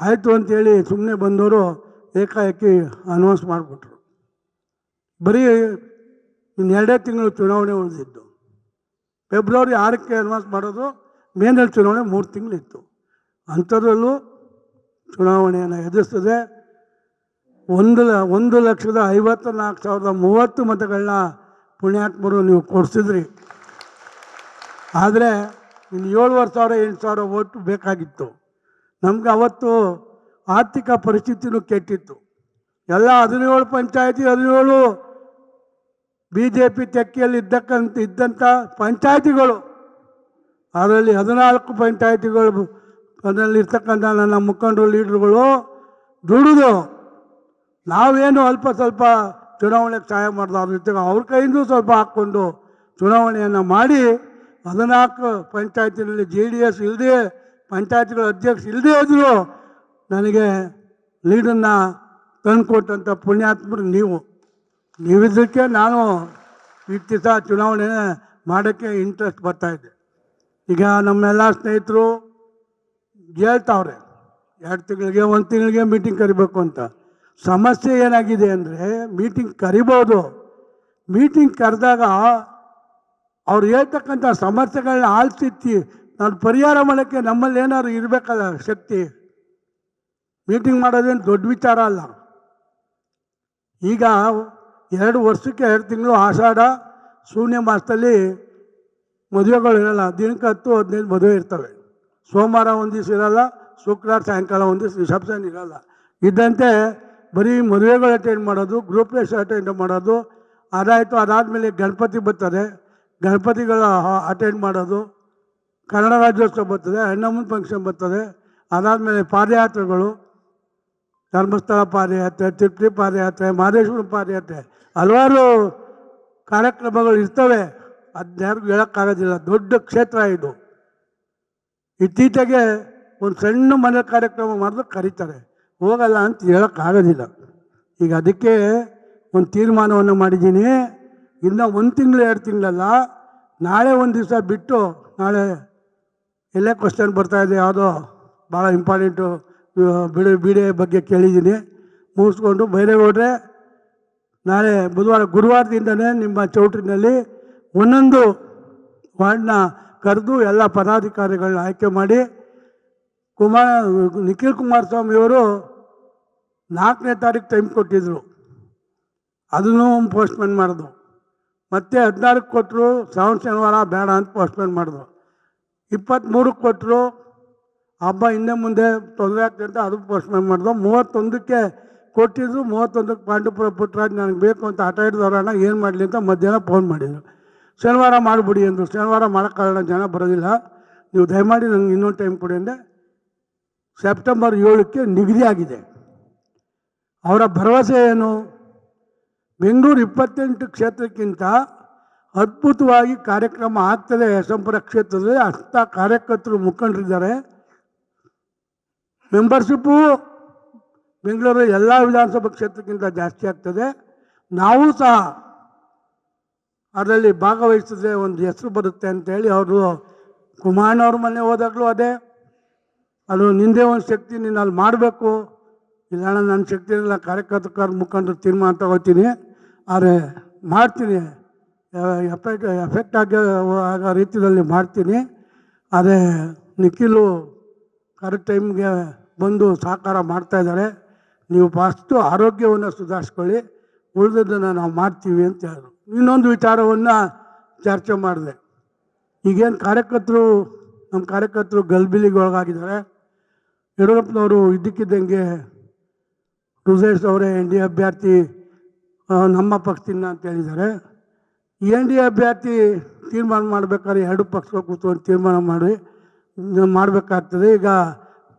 ಆಯಿತು ಅಂತೇಳಿ ಸುಮ್ಮನೆ ಬಂದವರು ಏಕಾಏಕಿ ಅನೌನ್ಸ್ ಮಾಡಿಬಿಟ್ರು. ಬರೀ ಇನ್ನೆರಡೇ ತಿಂಗಳು ಚುನಾವಣೆ ಉಳಿದಿದ್ದು. ಫೆಬ್ರವರಿ ಆರಕ್ಕೆ ಅಡ್ವಾನ್ಸ್ ಮಾಡೋದು ಮೇನಲ್ಲಿ ಚುನಾವಣೆ ಮೂರು ತಿಂಗಳಿತ್ತು. ಅಂಥದ್ರಲ್ಲೂ ಚುನಾವಣೆಯನ್ನು ಎದುರಿಸ್ತದೆ. ಒಂದು ಒಂದು ಲಕ್ಷದ ಐವತ್ತ ನಾಲ್ಕು ಸಾವಿರದ ಮೂವತ್ತು ಮತಗಳನ್ನ ಪುಣ್ಯಾತ್ಮರು ನೀವು ಕೊಡಿಸಿದ್ರಿ. ಆದರೆ ಇನ್ನು ಏಳುವರೆ ಸಾವಿರ, ಎಂಟು ಸಾವಿರ ಓಟು ಬೇಕಾಗಿತ್ತು. ನಮ್ಗೆ ಅವತ್ತು ಆರ್ಥಿಕ ಪರಿಸ್ಥಿತಿನೂ ಕೆಟ್ಟಿತ್ತು. ಎಲ್ಲ ಹದಿನೇಳು ಪಂಚಾಯತಿ ಹದಿನೇಳು ಬಿ ಜೆ ಪಿ ತೆಕ್ಕಿಯಲ್ಲಿ ಇದ್ದಕ್ಕಂತ ಇದ್ದಂಥ ಪಂಚಾಯಿತಿಗಳು. ಅದರಲ್ಲಿ ಹದಿನಾಲ್ಕು ಪಂಚಾಯಿತಿಗಳು ಅದರಲ್ಲಿ ಇರ್ತಕ್ಕಂಥ ನನ್ನ ಮುಖಂಡರು, ಲೀಡ್ರುಗಳು ದುಡಿದು ನಾವೇನು ಅಲ್ಪ ಸ್ವಲ್ಪ ಚುನಾವಣೆಗೆ ಸಹಾಯ ಮಾಡಿದ, ಅದ್ರ ಜೊತೆಗೆ ಅವ್ರ ಕೈಯಿಂದ ಸ್ವಲ್ಪ ಹಾಕ್ಕೊಂಡು ಚುನಾವಣೆಯನ್ನು ಮಾಡಿ ಹದಿನಾಲ್ಕು ಪಂಚಾಯತಿನಲ್ಲಿ ಜೆ ಡಿ ಎಸ್ ಇಲ್ಲದೆ ಪಂಚಾಯತ್ಗಳ ಅಧ್ಯಕ್ಷ ಇಲ್ಲದೆ ಇದ್ದರೂ ನನಗೆ ಲೀಡನ್ನು ತಂದುಕೊಟ್ಟಂಥ ಪುಣ್ಯಾತ್ಮರು ನೀವು. ನೀವಿದ್ದಕ್ಕೆ ನಾನು ದಿವಸ ಚುನಾವಣೆ ಮಾಡೋಕ್ಕೆ ಇಂಟ್ರೆಸ್ಟ್ ಇದೆ. ಈಗ ನಮ್ಮೆಲ್ಲ ಸ್ನೇಹಿತರು ಹೇಳ್ತಾವ್ರೆ, ಎರಡು ತಿಂಗಳಿಗೆ ಒಂದು ತಿಂಗಳಿಗೆ ಮೀಟಿಂಗ್ ಕರಿಬೇಕು ಅಂತ. ಸಮಸ್ಯೆ ಏನಾಗಿದೆ ಅಂದರೆ ಮೀಟಿಂಗ್ ಕರಿಬೋದು. ಮೀಟಿಂಗ್ ಕರೆದಾಗ ಅವ್ರು ಹೇಳ್ತಕ್ಕಂಥ ಸಮಸ್ಯೆಗಳನ್ನ ಆಲಿಸಿತ್ತಿ ನಾನು ಪರಿಹಾರ ಮಾಡೋಕ್ಕೆ ನಮ್ಮಲ್ಲಿ ಏನಾದ್ರು ಇರಬೇಕಲ್ಲ ಶಕ್ತಿ. ಮೀಟಿಂಗ್ ಮಾಡೋದೇನು ದೊಡ್ಡ ವಿಚಾರ ಅಲ್ಲ. ಈಗ ಎರಡು ವರ್ಷಕ್ಕೆ ಎರಡು ತಿಂಗಳು ಆಷಾಢ ಶೂನ್ಯ ಮಾಸದಲ್ಲಿ ಮದುವೆಗಳು ಇರಲ್ಲ. ದಿನಕ್ಕೆ ಹತ್ತು, ಹದಿನೈದು ಮದುವೆ ಇರ್ತವೆ. ಸೋಮವಾರ ಒಂದು ದಿವಸ ಇರಲ್ಲ, ಶುಕ್ರವಾರ ಸಾಯಂಕಾಲ ಒಂದು ದಿವಸ ರಿಸೆಪ್ಷನ್ ಇರಲ್ಲ. ಇದ್ದಂತೆ ಬರೀ ಮದುವೆಗಳು ಅಟೆಂಡ್ ಮಾಡೋದು ಗ್ರೂಪ್ ರೇಸ್ ಅಟೆಂಡ್ ಮಾಡೋದು, ಅದಾಯಿತು, ಅದಾದಮೇಲೆ ಗಣಪತಿ ಬರ್ತದೆ. ಗಣಪತಿಗಳ ಅಟೆಂಡ್ ಮಾಡೋದು, ಕನ್ನಡ ರಾಜ್ಯೋತ್ಸವ ಬರ್ತದೆ ಹೆಣ್ಣಮ್ಮನ ಫಂಕ್ಷನ್ ಬರ್ತದೆ, ಅದಾದಮೇಲೆ ಪಾದಯಾತ್ರೆಗಳು ಧರ್ಮಸ್ಥಳ ಪಾದಯಾತ್ರೆ, ತಿರುಪತಿ ಪಾದಯಾತ್ರೆ ಮಹದೇಶ್ವರ ಪಾದಯಾತ್ರೆ ಹಲವಾರು ಕಾರ್ಯಕ್ರಮಗಳು ಇರ್ತವೆ. ಅದನ್ಯಾರಿಗೂ ಹೇಳೋಕ್ಕಾಗೋದಿಲ್ಲ. ದೊಡ್ಡ ಕ್ಷೇತ್ರ ಇದು. ಇತ್ತೀಚೆಗೆ ಒಂದು ಸಣ್ಣ ಮನೆ ಕಾರ್ಯಕ್ರಮ ಮಾಡಿದ್ರೆ ಕರೀತಾರೆ. ಹೋಗಲ್ಲ ಅಂತ ಹೇಳೋಕ್ಕಾಗೋದಿಲ್ಲ. ಈಗ ಅದಕ್ಕೆ ಒಂದು ತೀರ್ಮಾನವನ್ನು ಮಾಡಿದ್ದೀನಿ. ಇನ್ನು ಒಂದು ತಿಂಗಳು, ಎರಡು ತಿಂಗಳಲ್ಲ. ನಾಳೆ ಒಂದು ದಿವಸ ಬಿಟ್ಟು ನಾಳೆ ಎಲ್ಲೇ ಕ್ವಶನ್ ಬರ್ತಾ ಇದೆ. ಯಾವುದೋ ಭಾಳ ಇಂಪಾರ್ಟೆಂಟು ಬಿಡಿ ಬಿಡಿ ಬಗ್ಗೆ ಕೇಳಿದ್ದೀನಿ. ಮುಗಿಸ್ಕೊಂಡು ಬೈರೇಗೌಡ್ರೆ, ನಾಳೆ ಬುಧವಾರ ಗುರುವಾರದಿಂದಲೇ ನಿಮ್ಮ ಚೌಟ್ರಿನಲ್ಲಿ ಒಂದೊಂದು ವಾರ್ಡ್ನ ಕರೆದು ಎಲ್ಲ ಪದಾಧಿಕಾರಿಗಳನ್ನ ಆಯ್ಕೆ ಮಾಡಿ ಕುಮಾರ, ನಿಖಿಲ್ ಕುಮಾರಸ್ವಾಮಿಯವರು ನಾಲ್ಕನೇ ತಾರೀಕು ಟೈಮ್ ಕೊಟ್ಟಿದ್ದರು ಅದನ್ನು ಪೋಸ್ಟ್ಪೋನ್ ಮಾಡಿದ್ರು. ಮತ್ತೆ ಹದಿನಾರಕ್ಕೆ ಕೊಟ್ಟರು ಶ್ರಾವಣ, ಶನಿವಾರ ಬೇಡ ಅಂತ ಪೋಸ್ಟ್ಪೋನ್ ಮಾಡಿದ್ರು. ಇಪ್ಪತ್ತ್ಮೂರಕ್ಕೆ ಕೊಟ್ಟರು ಹಬ್ಬ ಹಿಂದೆ ಮುಂದೆ ತೊಂದರೆ ಆಗ್ತದೆ ಅಂತ ಅದು ಪ್ರಶ್ನೆ ಮಾಡಿದ. ಮೂವತ್ತೊಂದಕ್ಕೆ ಕೊಟ್ಟಿದ್ರು, ಮೂವತ್ತೊಂದಕ್ಕೆ ಪಾಂಡುಪುರ ಪುಟ್ಟರಾಜ್ ನನಗೆ ಬೇಕು ಅಂತ ಆಟ ಹಿಡಿದವರನ್ನ ಏನು ಮಾಡಲಿ ಅಂತ ಮಧ್ಯಾಹ್ನ ಫೋನ್ ಮಾಡಿದರು. ಶನಿವಾರ ಮಾಡಿಬಿಡಿ ಅಂದರು. ಶನಿವಾರ ಮಾಡೋಕ್ಕಾಗಲ್ಲ ಜನ ಬರೋದಿಲ್ಲ. ನೀವು ದಯಮಾಡಿ ನನಗೆ ಇನ್ನೊಂದು ಟೈಮ್ ಕೊಡಿ ಅಂದರೆ ಸೆಪ್ಟೆಂಬರ್ ಏಳಕ್ಕೆ ನಿಗದಿ ಆಗಿದೆ. ಅವರ ಭರವಸೆ ಏನು? ಬೆಂಗಳೂರು ಇಪ್ಪತ್ತೆಂಟು ಕ್ಷೇತ್ರಕ್ಕಿಂತ ಅದ್ಭುತವಾಗಿ ಕಾರ್ಯಕ್ರಮ ಆಗ್ತದೆ ಯಶವಂಪುರ ಕ್ಷೇತ್ರದಲ್ಲಿ ಅಷ್ಟ ಕಾರ್ಯಕರ್ತರು ಮುಖಂಡರಿದ್ದಾರೆ. ಮೆಂಬರ್ಶಿಪ್ಪು ಬೆಂಗಳೂರು ಎಲ್ಲ ವಿಧಾನಸಭಾ ಕ್ಷೇತ್ರಕ್ಕಿಂತ ಜಾಸ್ತಿ ಆಗ್ತದೆ. ನಾವು ಸಹ ಅದರಲ್ಲಿ ಭಾಗವಹಿಸಿದ್ರೆ ಒಂದು ಹೆಸರು ಬರುತ್ತೆ ಅಂತೇಳಿ ಅವರು ಕುಮಾರಣ್ಣವ್ರ ಮನೆ ಹೋದಾಗಲೂ ಅದೇ. ಅದು ನಿಂದೇ ಒಂದು ಶಕ್ತಿ, ನೀನು ಅಲ್ಲಿ ಮಾಡಬೇಕು. ಇಲ್ಲ ನನ್ನ ಶಕ್ತಿ ಇಲ್ಲ, ಕಾರ್ಯಕರ್ತರ ಮುಖಂಡರು ತೀರ್ಮಾನ ತಗೋತೀನಿ. ಆದರೆ ಮಾಡ್ತೀನಿ. ಎಫೆಕ್ಟ್ ಎಫೆಕ್ಟ್ ಆಗೋ ಆಗೋ ರೀತಿಯಲ್ಲಿ ಮಾಡ್ತೀನಿ. ಆದರೆ ನಿಖಿಲು ಕರೆಕ್ಟ್ ಟೈಮ್ಗೆ ಬಂದು ಸಹಕಾರ ಮಾಡ್ತಾ ಇದ್ದಾರೆ. ನೀವು ಫಸ್ಟು ಆರೋಗ್ಯವನ್ನು ಸುಧಾರಿಸ್ಕೊಳ್ಳಿ. ಉಳಿದದ್ದನ್ನು ನಾವು ಮಾಡ್ತೀವಿ ಅಂತ ಹೇಳಿದ್ರು. ಇನ್ನೊಂದು ವಿಚಾರವನ್ನು ಚರ್ಚೆ ಮಾಡಿದೆ. ಈಗೇನು ಕಾರ್ಯಕರ್ತರು ನಮ್ಮ ಕಾರ್ಯಕರ್ತರು ಗಲ್ಬಿಲಿಗೆ ಒಳಗಾಗಿದ್ದಾರೆ ಯಡಿಯೂರಪ್ಪನವರು ಇದ್ದಕ್ಕಿದ್ದಂಗೆ ರುಜೇಶ್ ಅವರೇ ಎನ್ ಡಿ ಅಭ್ಯರ್ಥಿ ನಮ್ಮ ಪಕ್ಷದಿಂದ ಅಂತ ಹೇಳಿದ್ದಾರೆ. ಎನ್ ಡಿ ಅಭ್ಯರ್ಥಿ ತೀರ್ಮಾನ ಮಾಡಬೇಕಾದ್ರೆ ಎರಡು ಪಕ್ಷಗಳು ಕೂತ್ಕೊಂಡು ತೀರ್ಮಾನ ಮಾಡಿ, ಮಾಡಬೇಕಾಗ್ತದೆ. ಈಗ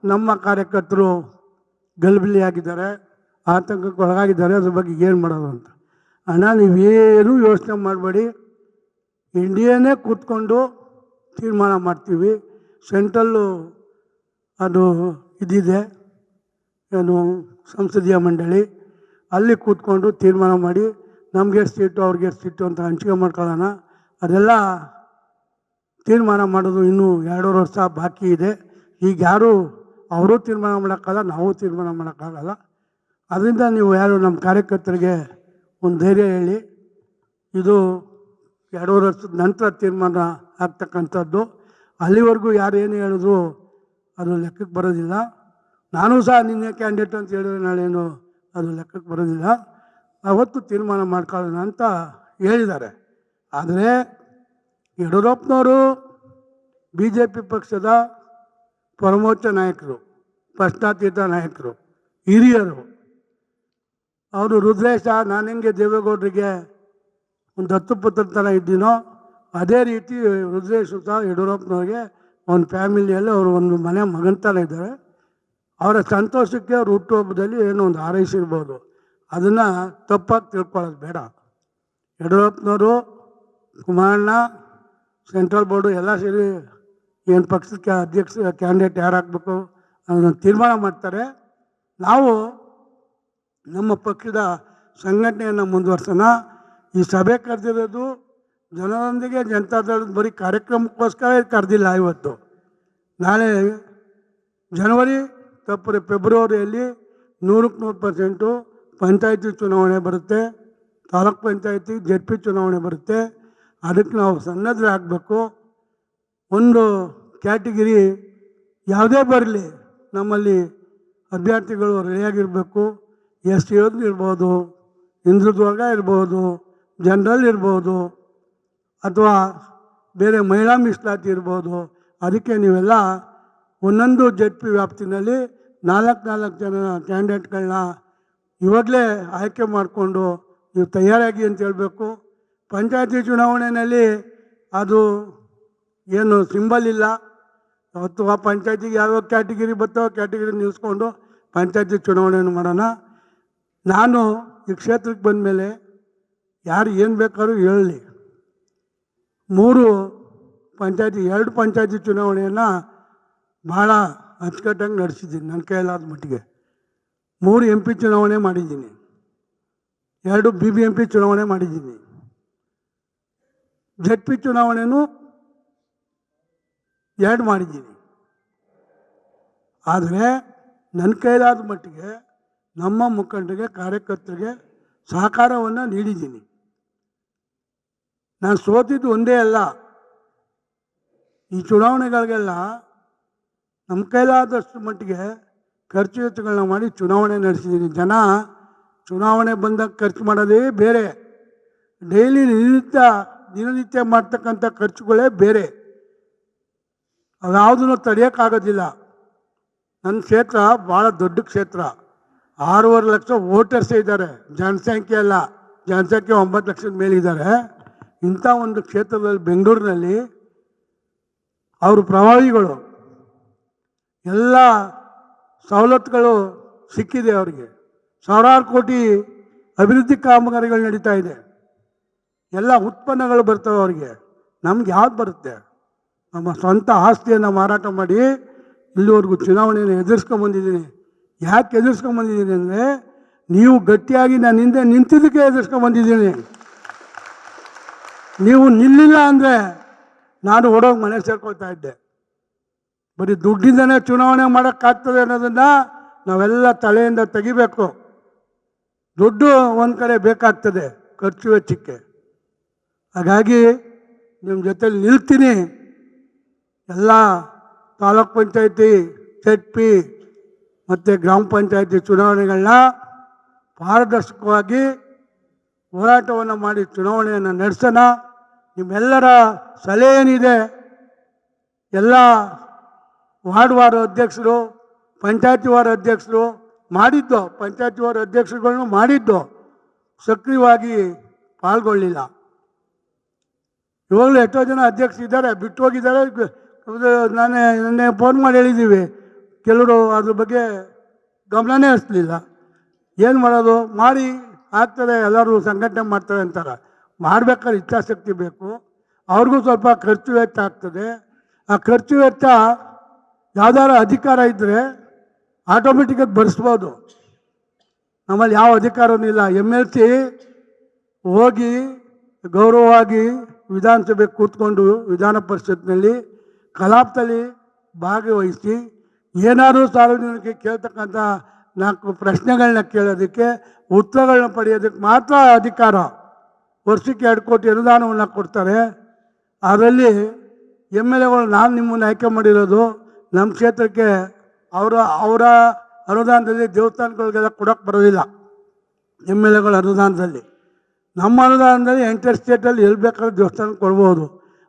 ನಮ್ಮ ಕಾರ್ಯಕರ್ತರು ಗಲ್ಬಿಲಿ ಆಗಿದ್ದಾರೆ ಆತಂಕಕ್ಕೆ ಒಳಗಾಗಿದ್ದಾರೆ ಅದ್ರ ಬಗ್ಗೆ ಏನು ಮಾಡೋದು ಅಂತ. ಅಣ್ಣ, ನೀವೇನು ಯೋಚನೆ ಮಾಡಬೇಡಿ. ಇಂಡಿಯಾನೇ ಕೂತ್ಕೊಂಡು ತೀರ್ಮಾನ ಮಾಡ್ತೀವಿ. ಸೆಂಟ್ರಲ್ಲು ಅದು ಇದಿದೆ. ಏನು ಸಂಸದೀಯ ಮಂಡಳಿ. ಅಲ್ಲಿ ಕೂತ್ಕೊಂಡು ತೀರ್ಮಾನ ಮಾಡಿ, ನಮಗೆ ಸೀಟು, ಅವ್ರಿಗೆ ಸೀಟು ಅಂತ ಹಂಚಿಕೆ ಮಾಡ್ಕೊಳ್ಳೋಣ. ಅದೆಲ್ಲ ತೀರ್ಮಾನ ಮಾಡೋದು ಇನ್ನೂ ಎರಡೂವರೆ ವರ್ಷ ಬಾಕಿ ಇದೆ. ಈಗ ಯಾರು ಅವರು ತೀರ್ಮಾನ ಮಾಡೋಕ್ಕಾಗಲ್ಲ, ನಾವು ತೀರ್ಮಾನ ಮಾಡೋಕ್ಕಾಗಲ್ಲ. ಅದರಿಂದ ನೀವು ಯಾರು ನಮ್ಮ ಕಾರ್ಯಕರ್ತರಿಗೆ ಒಂದು ಧೈರ್ಯ ಹೇಳಿ, ಇದು ಎರಡೂವರೆ ವರ್ಷದ ನಂತರ ತೀರ್ಮಾನ ಆಗ್ತಕ್ಕಂಥದ್ದು. ಅಲ್ಲಿವರೆಗೂ ಯಾರು ಏನು ಹೇಳಿದ್ರು ಅದು ಲೆಕ್ಕಕ್ಕೆ ಬರೋದಿಲ್ಲ. ನಾನು ಸಹ ನಿನ್ನೆ ಕ್ಯಾಂಡಿಡೇಟ್ ಅಂತ ಹೇಳಿದ್ರೆ ನಾಳೇನು ಅದು ಲೆಕ್ಕಕ್ಕೆ ಬರೋದಿಲ್ಲ. ಅವತ್ತು ತೀರ್ಮಾನ ಮಾಡ್ಕೊಳ್ಳೋಣ ಅಂತ ಹೇಳಿದ್ದಾರೆ. ಆದರೆ ಯಡಿಯೂರಪ್ಪನವರು ಬಿ ಜೆ ಪಿ ಪಕ್ಷದ ಪರಮೋಚ್ಚ ನಾಯಕರು ಪ್ರಶ್ನಾತೀತ ನಾಯಕರು, ಹಿರಿಯರು. ಅವರು ರುದ್ರೇಶ, ನಾನು ಹೆಂಗೆ ದೇವೇಗೌಡರಿಗೆ ಒಂದು ದತ್ತುಪುತ್ರ ಥರ ಇದ್ದೀನೋ, ಅದೇ ರೀತಿ ರುದ್ರೇಶ್ ಸಹ ಯಡಿಯೂರಪ್ಪನವ್ರಿಗೆ ಒಂದು ಫ್ಯಾಮಿಲಿಯಲ್ಲಿ ಅವರು ಒಂದು ಮನೆ ಮಗನ ಥರ ಇದ್ದಾರೆ. ಅವರ ಸಂತೋಷಕ್ಕೆ ಅವ್ರ ಹುಟ್ಟುಹಬ್ಬದಲ್ಲಿ ಏನೋ ಒಂದು ಹಾರೈಸಿರ್ಬೋದು. ಅದನ್ನು ತಪ್ಪಾಗಿ ತಿಳ್ಕೊಳ್ಳೋದು ಬೇಡ. ಯಡಿಯೂರಪ್ಪನವರು, ಕುಮಾರಣ್ಣ, ಸೆಂಟ್ರಲ್ ಬೋರ್ಡು ಎಲ್ಲ ಸೇರಿ ಏನು ಪಕ್ಷಕ್ಕೆ ಅಧ್ಯಕ್ಷ ಕ್ಯಾಂಡಿಡೇಟ್ ಯಾರು ಅನ್ನೋದನ್ನು ತೀರ್ಮಾನ ಮಾಡ್ತಾರೆ. ನಾವು ನಮ್ಮ ಪಕ್ಷದ ಸಂಘಟನೆಯನ್ನು ಮುಂದುವರ್ಸೋಣ. ಈ ಸಭೆ ಕರೆದಿರೋದು ಜನರೊಂದಿಗೆ ಜನತಾದಳದ ಬರೀ ಕಾರ್ಯಕ್ರಮಕ್ಕೋಸ್ಕರ ಕರೆದಿಲ್ಲ ಇವತ್ತು. ನಾಳೆ ಜನವರಿ ತಪ್ಪರೆ ಫೆಬ್ರವರಿಯಲ್ಲಿ ನೂರಕ್ಕೆ ನೂರು ಪರ್ಸೆಂಟು ಪಂಚಾಯತಿ ಚುನಾವಣೆ ಬರುತ್ತೆ. ತಾಲೂಕು ಪಂಚಾಯತಿ ಜೆಡ್ ಪಿ ಚುನಾವಣೆ ಬರುತ್ತೆ. ಅದಕ್ಕೆ ನಾವು ಸನ್ನದ್ಧರಾಗಬೇಕು ಒಂದು ಕ್ಯಾಟಗರಿ ಯಾವುದೇ ಬರಲಿ ನಮ್ಮಲ್ಲಿ ಅಭ್ಯರ್ಥಿಗಳು ರೆಡಿಯಾಗಿರಬೇಕು ಎಸ್ ಟಿ ಇರ್ಬೋದು ಹಿಂದುಳಿದ ವರ್ಗ ಇರ್ಬೋದು, ಜನರಲ್ ಇರ್ಬೋದು, ಅಥವಾ ಬೇರೆ ಮಹಿಳಾ ಮೀಸಲಾತಿ ಇರ್ಬೋದು. ಅದಕ್ಕೆ ನೀವೆಲ್ಲ ಒಂದೊಂದು ಜಡ್ ಪಿ ವ್ಯಾಪ್ತಿನಲ್ಲಿ ನಾಲ್ಕು ನಾಲ್ಕು ಜನ ಕ್ಯಾಂಡಿಡೇಟ್ಗಳನ್ನ ಇವಾಗಲೇ ಆಯ್ಕೆ ಮಾಡಿಕೊಂಡು ನೀವು ತಯಾರಾಗಿ ಅಂತ ಹೇಳಬೇಕು. ಪಂಚಾಯತಿ ಚುನಾವಣೆಯಲ್ಲಿ ಅದು ಏನು ಸಿಂಬಲ್ ಇಲ್ಲ. ಅಥವಾ ಪಂಚಾಯತಿಗೆ ಯಾವ್ಯಾವ ಕ್ಯಾಟಗಿರಿ ಬರ್ತಾವೋ ಕ್ಯಾಟಗಿರಿ ನಿಲ್ಲಿಸ್ಕೊಂಡು ಪಂಚಾಯತಿ ಚುನಾವಣೆಯನ್ನು ಮಾಡೋಣ. ನಾನು ಈ ಕ್ಷೇತ್ರಕ್ಕೆ ಬಂದ ಮೇಲೆ ಯಾರು ಏನು ಬೇಕಾದ್ರೂ ಹೇಳಲಿ. ಮೂರು ಪಂಚಾಯತಿ, ಎರಡು ಪಂಚಾಯತಿ ಚುನಾವಣೆಯನ್ನು ಭಾಳ ಅಚ್ಚುಕಟ್ಟಾಗಿ ನಡೆಸಿದ್ದೀನಿ ನನ್ನ ಕೈಲಾದ ಮಟ್ಟಿಗೆ. ಮೂರು ಎಂ ಪಿ ಚುನಾವಣೆ ಮಾಡಿದ್ದೀನಿ. ಎರಡು ಬಿ ಬಿ ಎಂ ಪಿ ಚುನಾವಣೆ ಮಾಡಿದ್ದೀನಿ. ಜೆಡ್ ಪಿ ಚುನಾವಣೆನೂ ಎರಡು ಮಾಡಿದ್ದೀನಿ. ಆದರೆ ನನ್ನ ಕೈಲಾದ ಮಟ್ಟಿಗೆ ನಮ್ಮ ಮುಖಂಡರಿಗೆ, ಕಾರ್ಯಕರ್ತರಿಗೆ ಸಹಕಾರವನ್ನು ನೀಡಿದ್ದೀನಿ. ನಾನು ಸೋತಿದ್ದು ಒಂದೇ ಅಲ್ಲ. ಈ ಚುನಾವಣೆಗಳಿಗೆಲ್ಲ ನಮ್ಮ ಕೈಲಾದಷ್ಟು ಮಟ್ಟಿಗೆ ಖರ್ಚು ವೆಚ್ಚಗಳನ್ನ ಮಾಡಿ ಚುನಾವಣೆ ನಡೆಸಿದ್ದೀನಿ. ಜನ ಚುನಾವಣೆ ಬಂದಾಗ ಖರ್ಚು ಮಾಡೋದೇ ಬೇರೆ. ಡೈಲಿ ನಿತ್ಯ ದಿನನಿತ್ಯ ಮಾಡ್ತಕ್ಕಂಥ ಖರ್ಚುಗಳೇ ಬೇರೆ. ಅದ್ಯಾವುದನ್ನು ತಡೆಯೋಕ್ಕಾಗೋದಿಲ್ಲ. ನನ್ನ ಕ್ಷೇತ್ರ ಭಾಳ ದೊಡ್ಡ ಕ್ಷೇತ್ರ. ಆರೂವರೆ ಲಕ್ಷ ವೋಟರ್ಸ್ ಇದ್ದಾರೆ. ಜನಸಂಖ್ಯೆ ಅಲ್ಲ. ಜನಸಂಖ್ಯೆ ಒಂಬತ್ತು ಲಕ್ಷದ ಮೇಲಿದ್ದಾರೆ ಇಂಥ ಒಂದು ಕ್ಷೇತ್ರದಲ್ಲಿ ಬೆಂಗಳೂರಿನಲ್ಲಿ ಅವರು ಪ್ರಭಾವಿಗಳು. ಎಲ್ಲ ಸವಲತ್ತುಗಳು ಸಿಕ್ಕಿದೆ ಅವರಿಗೆ. ಸಾವಿರಾರು ಕೋಟಿ ಅಭಿವೃದ್ಧಿ ಕಾಮಗಾರಿಗಳು ನಡೀತಾ ಇದೆ. ಎಲ್ಲ ಉತ್ಪನ್ನಗಳು ಬರ್ತವೆ ಅವರಿಗೆ. ನಮ್ಗೆ ಯಾವ್ದು ಬರುತ್ತೆ? ನಮ್ಮ ಸ್ವಂತ ಆಸ್ತಿಯನ್ನು ಮಾರಾಟ ಮಾಡಿ ಇಲ್ಲಿವರೆಗೂ ಚುನಾವಣೆಯನ್ನು ಎದುರಿಸ್ಕೊಂಬಂದಿದ್ದೀನಿ ಯಾಕೆ ಎದುರಿಸ್ಕೊಂಬಂದಿದ್ದೀನಿ ಅಂದರೆ ನೀವು ಗಟ್ಟಿಯಾಗಿ ನಾನು ಹಿಂದೆ ನಿಂತಿದ್ದಕ್ಕೆ ಎದುರಿಸ್ಕೊಂಬಂದಿದ್ದೀನಿ ನೀವು ನಿಲ್ಲಿಲ್ಲ ಅಂದರೆ ನಾನು ಓಡೋಗಿ ಮನೆ ಸೇರ್ಕೊಳ್ತಾ ಇದ್ದೆ. ಬರೀ ದುಡ್ಡಿಂದನೇ ಚುನಾವಣೆ ಮಾಡೋಕ್ಕಾಗ್ತದೆ ಅನ್ನೋದನ್ನು ನಾವೆಲ್ಲ ತಲೆಯಿಂದ ತೆಗಿಬೇಕು. ದುಡ್ಡು ಒಂದು ಕಡೆ ಬೇಕಾಗ್ತದೆ, ಖರ್ಚು ವೆಚ್ಚಕ್ಕೆ. ಹಾಗಾಗಿ ನಿಮ್ಮ ಜೊತೆಲಿ ನಿಲ್ತೀನಿ. ಎಲ್ಲ ತಾಲೂಕ್ ಪಂಚಾಯತಿ ಜೆಡ್ ಪಿ ಮತ್ತು ಗ್ರಾಮ ಪಂಚಾಯತಿ ಚುನಾವಣೆಗಳನ್ನ ಪಾರದರ್ಶಕವಾಗಿ ಹೋರಾಟವನ್ನು ಮಾಡಿ ಚುನಾವಣೆಯನ್ನು ನಡೆಸೋಣ. ನಿಮ್ಮೆಲ್ಲರ ಸಲಹೆ ಏನಿದೆ ಎಲ್ಲ ವಾರ್ಡ್ ವಾರ ಅಧ್ಯಕ್ಷರು, ಪಂಚಾಯತಿ ವಾರ ಅಧ್ಯಕ್ಷರು ಮಾಡಿದ್ದು, ಪಂಚಾಯತಿ ವಾರ ಅಧ್ಯಕ್ಷರುಗಳನ್ನು ಮಾಡಿದ್ದು ಸಕ್ರಿಯವಾಗಿ ಪಾಲ್ಗೊಳ್ಳಿಲ್ಲ. ಇವಾಗಲೂ ಎಷ್ಟೋ ಜನ ಅಧ್ಯಕ್ಷರು ಇದ್ದಾರೆ ಬಿಟ್ಟು ಹೋಗಿದ್ದಾರೆ ಅದು ನಾನೇ, ನಿನ್ನೆ ಫೋನ್ ಮಾಡಿ ಹೇಳಿದ್ದೀವಿ. ಕೆಲವರು ಅದ್ರ ಬಗ್ಗೆ ಗಮನನೇ ಹರಿಸ್ಲಿಲ್ಲ. ಏನು ಮಾಡೋದು? ಮಾಡಿ ಆಗ್ತದೆ ಎಲ್ಲರೂ ಸಂಘಟನೆ ಮಾಡ್ತಾರೆ ಅಂತಾರೆ. ಮಾಡ್ಬೇಕಾದ್ರೆ ಇಚ್ಛಾಶಕ್ತಿ ಬೇಕು. ಅವ್ರಿಗೂ ಸ್ವಲ್ಪ ಖರ್ಚು ವೆಚ್ಚ ಆಗ್ತದೆ. ಆ ಖರ್ಚು ವೆಚ್ಚ ಯಾವ್ದಾದ್ರು ಅಧಿಕಾರ ಇದ್ದರೆ ಆಟೋಮೆಟಿಕಾಗಿ ಭರಿಸ್ಬೋದು ನಮ್ಮಲ್ಲಿ ಯಾವ ಅಧಿಕಾರವೂ ಇಲ್ಲ. ಎಂ ಎಲ್ ಸಿ ಹೋಗಿ ಗೌರವವಾಗಿ ವಿಧಾನಸಭೆ ಕೂತ್ಕೊಂಡು ವಿಧಾನ ಪರಿಷತ್ನಲ್ಲಿ ಕಲಾಪದಲ್ಲಿ ಭಾಗವಹಿಸಿ ಏನಾದರೂ ಸಾರ್ವಜನಿಕರಿಗೆ ಕೇಳ್ತಕ್ಕಂಥ ನಾಲ್ಕು ಪ್ರಶ್ನೆಗಳನ್ನ ಕೇಳೋದಕ್ಕೆ ಉತ್ತರಗಳನ್ನ ಪಡೆಯೋದಕ್ಕೆ ಮಾತ್ರ ಅಧಿಕಾರ ವರ್ಷಕ್ಕೆ ಎರಡು ಕೋಟಿ ಅನುದಾನವನ್ನು ಕೊಡ್ತಾರೆ. ಅದರಲ್ಲಿ ಎಂ ಎಲ್ ಎಗಳು ನಾನು ನಿಮ್ಮನ್ನು ಆಯ್ಕೆ ಮಾಡಿರೋದು ನಮ್ಮ ಕ್ಷೇತ್ರಕ್ಕೆ ಅವರ ಅವರ ಅನುದಾನದಲ್ಲಿ ದೇವಸ್ಥಾನಗಳಿಗೆಲ್ಲ ಕೊಡೋಕ್ಕೆ ಬರೋದಿಲ್ಲ ಎಂ ಎಲ್ ಎಗಳ ಅನುದಾನದಲ್ಲಿ. ನಮ್ಮ ಅನುದಾನದಲ್ಲಿ ಎಂಟರ್ ಸ್ಟೇಟಲ್ಲಿ ಎಲ್ಲಿ ಬೇಕಾದ್ರೂ ದೇವಸ್ಥಾನ ಕೊಡ್ಬೋದು.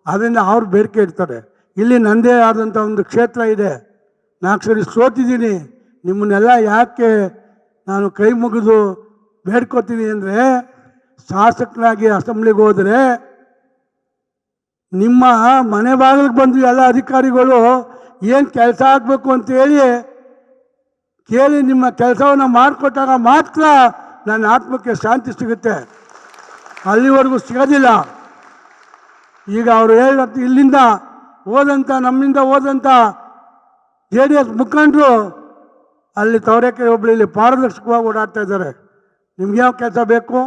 ಅದರಿಂದ ಅವ್ರು ಬೇಡಿಕೆ ಇಡ್ತಾರೆ. ಇಲ್ಲಿ ನನ್ನದೇ ಆದಂಥ ಒಂದು ಕ್ಷೇತ್ರ ಇದೆ. ನಾಲ್ಕು ಸರಿ ಸೋತಿದ್ದೀನಿ. ನಿಮ್ಮನ್ನೆಲ್ಲ ಯಾಕೆ ನಾನು ಕೈ ಮುಗಿದು ಬೇಡ್ಕೋತೀನಿ ಅಂದರೆ ಶಾಸಕನಾಗಿ ಅಸೆಂಬ್ಲಿಗೆ ಹೋದರೆ ನಿಮ್ಮ ಮನೆ ಬಾಗಿಲಿಗೆ ಬಂದು ಎಲ್ಲ ಅಧಿಕಾರಿಗಳು ಏನು ಕೆಲಸ ಆಗಬೇಕು ಅಂತೇಳಿ ಕೇಳಿ ನಿಮ್ಮ ಕೆಲಸವನ್ನು ಮಾಡಿಕೊಟ್ಟಾಗ ಮಾತ್ರ ನನ್ನ ಆತ್ಮಕ್ಕೆ ಶಾಂತಿ ಸಿಗುತ್ತೆ. ಅಲ್ಲಿವರೆಗೂ ಸಿಗೋದಿಲ್ಲ. ಈಗ ಅವರು ಹೇಳಿದಂತ ಇಲ್ಲಿಂದ ಹೋದಂಥ ನಮ್ಮಿಂದ ಹೋದಂಥ ಜೆ ಡಿ ಎಸ್ ಮುಖಂಡರು ಅಲ್ಲಿ ತವರೇಕೆರೆ ಇಲ್ಲಿ ಪಾರದರ್ಶಕವಾಗಿ ಓಡಾಡ್ತಾ ಇದ್ದಾರೆ. ನಿಮ್ಗೆ ಯಾವ ಕೆಲಸ ಬೇಕು?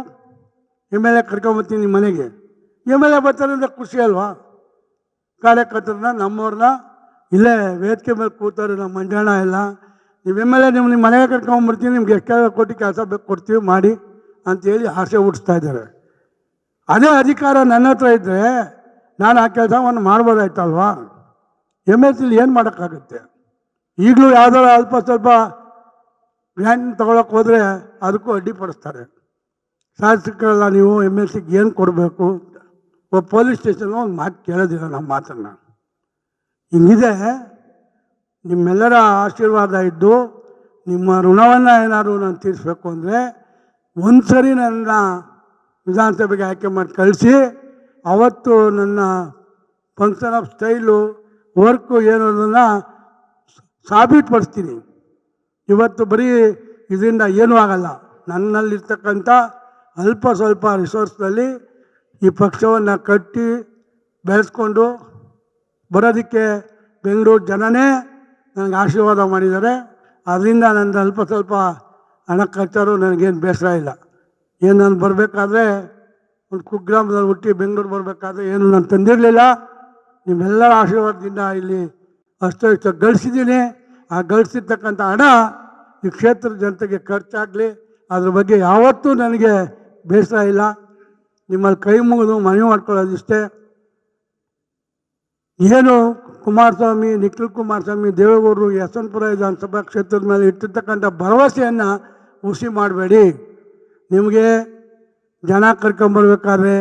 ಎಂ ಎಲ್ ಎ ಕರ್ಕೊಂಬತ್ತೀನಿ ನಿಮ್ಮ ಮನೆಗೆ. ಎಂ ಎಲ್ ಎ ಬರ್ತಾರೆ ಖುಷಿ ಅಲ್ವಾ? ಕಾರ್ಯಕರ್ತರನ್ನ, ನಮ್ಮವ್ರನ್ನ, ಇಲ್ಲೇ ವೇದಿಕೆ ಮೇಲೆ ಕೂತಾರೆ ನಮ್ಮ ಮಂಡ್ಯಾಣ ಎಲ್ಲ. ನೀವು ಎಂ ಎಲ್ ಎ, ನಿಮ್ಮ ನಿಮ್ಮ ಮನೆಗೆ ಕರ್ಕೊಂಬರ್ತೀನಿ, ನಿಮ್ಗೆ ಎಷ್ಟು ಕೋಟಿ ಕೆಲಸ ಬೇಕು ಕೊಡ್ತೀವಿ, ಮಾಡಿ ಅಂತೇಳಿ ಆಸೆ ಹುಟ್ಟಿಸ್ತಾ ಇದ್ದಾರೆ. ಅದೇ ಅಧಿಕಾರ ನನ್ನ ಹತ್ರ ಇದ್ದರೆ ನಾನು ಆ ಕೆಲಸವನ್ನು ಮಾಡ್ಬೋದಾಯ್ತಲ್ವಾ? ಎಂ ಎಸ್ ಸಿಲಿ ಏನು ಮಾಡೋಕ್ಕಾಗುತ್ತೆ? ಈಗಲೂ ಯಾವ್ದಾರು ಅಲ್ಪ ಸ್ವಲ್ಪ ಗ್ರ್ಯಾಂಡ್ ತೊಗೊಳಕ್ಕೆ ಹೋದರೆ ಅದಕ್ಕೂ ಅಡ್ಡಿಪಡಿಸ್ತಾರೆ ಶಾಸಕರೆಲ್ಲ ನೀವು ಎಂ ಎಸ್ ಸಿಗೆ ಏನು ಕೊಡಬೇಕು? ಒಬ್ಬ ಪೊಲೀಸ್ ಸ್ಟೇಷನ್ ಒಂದು ಮಾತು ಕೇಳೋದಿಲ್ಲ ನಮ್ಮ ಮಾತನ್ನು. ಹಿಂಗಿದೆ, ನಿಮ್ಮೆಲ್ಲರ ಆಶೀರ್ವಾದ ಇದ್ದು ನಿಮ್ಮ ಋಣವನ್ನು ಏನಾದರೂ ನಾನು ತೀರಿಸ್ಬೇಕು ಅಂದರೆ ಒಂದು ಸರಿ ನನ್ನ ವಿಧಾನಸಭೆಗೆ ಆಯ್ಕೆ ಮಾಡಿ ಕಳಿಸಿ ಅವತ್ತು ನನ್ನ ಫಂಕ್ಷನ್ ಆಫ್ ಸ್ಟೈಲು ವರ್ಕು ಏನೋದನ್ನು ಸಾಬೀತುಪಡಿಸ್ತೀನಿ. ಇವತ್ತು ಬರೀ ಇದರಿಂದ ಏನೂ ಆಗಲ್ಲ. ನನ್ನಲ್ಲಿರ್ತಕ್ಕಂಥ ಅಲ್ಪ ಸ್ವಲ್ಪ ರಿಸೋರ್ಸ್ನಲ್ಲಿ ಈ ಪಕ್ಷವನ್ನು ಕಟ್ಟಿ ಬೆಳೆಸ್ಕೊಂಡು ಬರೋದಕ್ಕೆ ಬೆಂಗಳೂರು ಜನನೇ ನನಗೆ ಆಶೀರ್ವಾದ ಮಾಡಿದ್ದಾರೆ. ಅದರಿಂದ ನನ್ನ ಅಲ್ಪ ಸ್ವಲ್ಪ ಹಣ ಖರ್ಚಾರು ನನಗೇನು ಬೇಸರ ಇಲ್ಲ. ಏನು ನಾನು ಬರಬೇಕಾದ್ರೆ ಒಂದು ಕುಗ್ರಾಮದಲ್ಲಿ ಹುಟ್ಟಿ ಬೆಂಗಳೂರು ಬರಬೇಕಾದ್ರೆ ಏನು ನಾನು ತಂದಿರಲಿಲ್ಲ. ನಿಮ್ಮೆಲ್ಲರ ಆಶೀರ್ವಾದದಿಂದ ಇಲ್ಲಿ ಅಷ್ಟು ಇಷ್ಟ ಗಳಿಸಿದ್ದೀನಿ. ಆ ಗಳಿಸಿರ್ತಕ್ಕಂಥ ಹಣ ಈ ಕ್ಷೇತ್ರದ ಜನತೆಗೆ ಖರ್ಚಾಗಲಿ. ಅದ್ರ ಬಗ್ಗೆ ಯಾವತ್ತೂ ನನಗೆ ಬೇಸರ ಇಲ್ಲ. ನಿಮ್ಮಲ್ಲಿ ಕೈ ಮುಗಿದು ಮನವಿ ಮಾಡ್ಕೊಳ್ಳೋದಿಷ್ಟೇ. ಏನು ಕುಮಾರಸ್ವಾಮಿ, ನಿಖಿಲ್ ಕುಮಾರಸ್ವಾಮಿ, ದೇವೇಗೌಡರು ಯಶವಂತಪುರ ವಿಧಾನಸಭಾ ಕ್ಷೇತ್ರದ ಮೇಲೆ ಇಟ್ಟಿರ್ತಕ್ಕಂಥ ಭರವಸೆಯನ್ನು ಹುಸಿ ಮಾಡಬೇಡಿ. ನಿಮಗೆ ಜನ ಕರ್ಕೊಂಬರ್ಬೇಕಾದ್ರೆ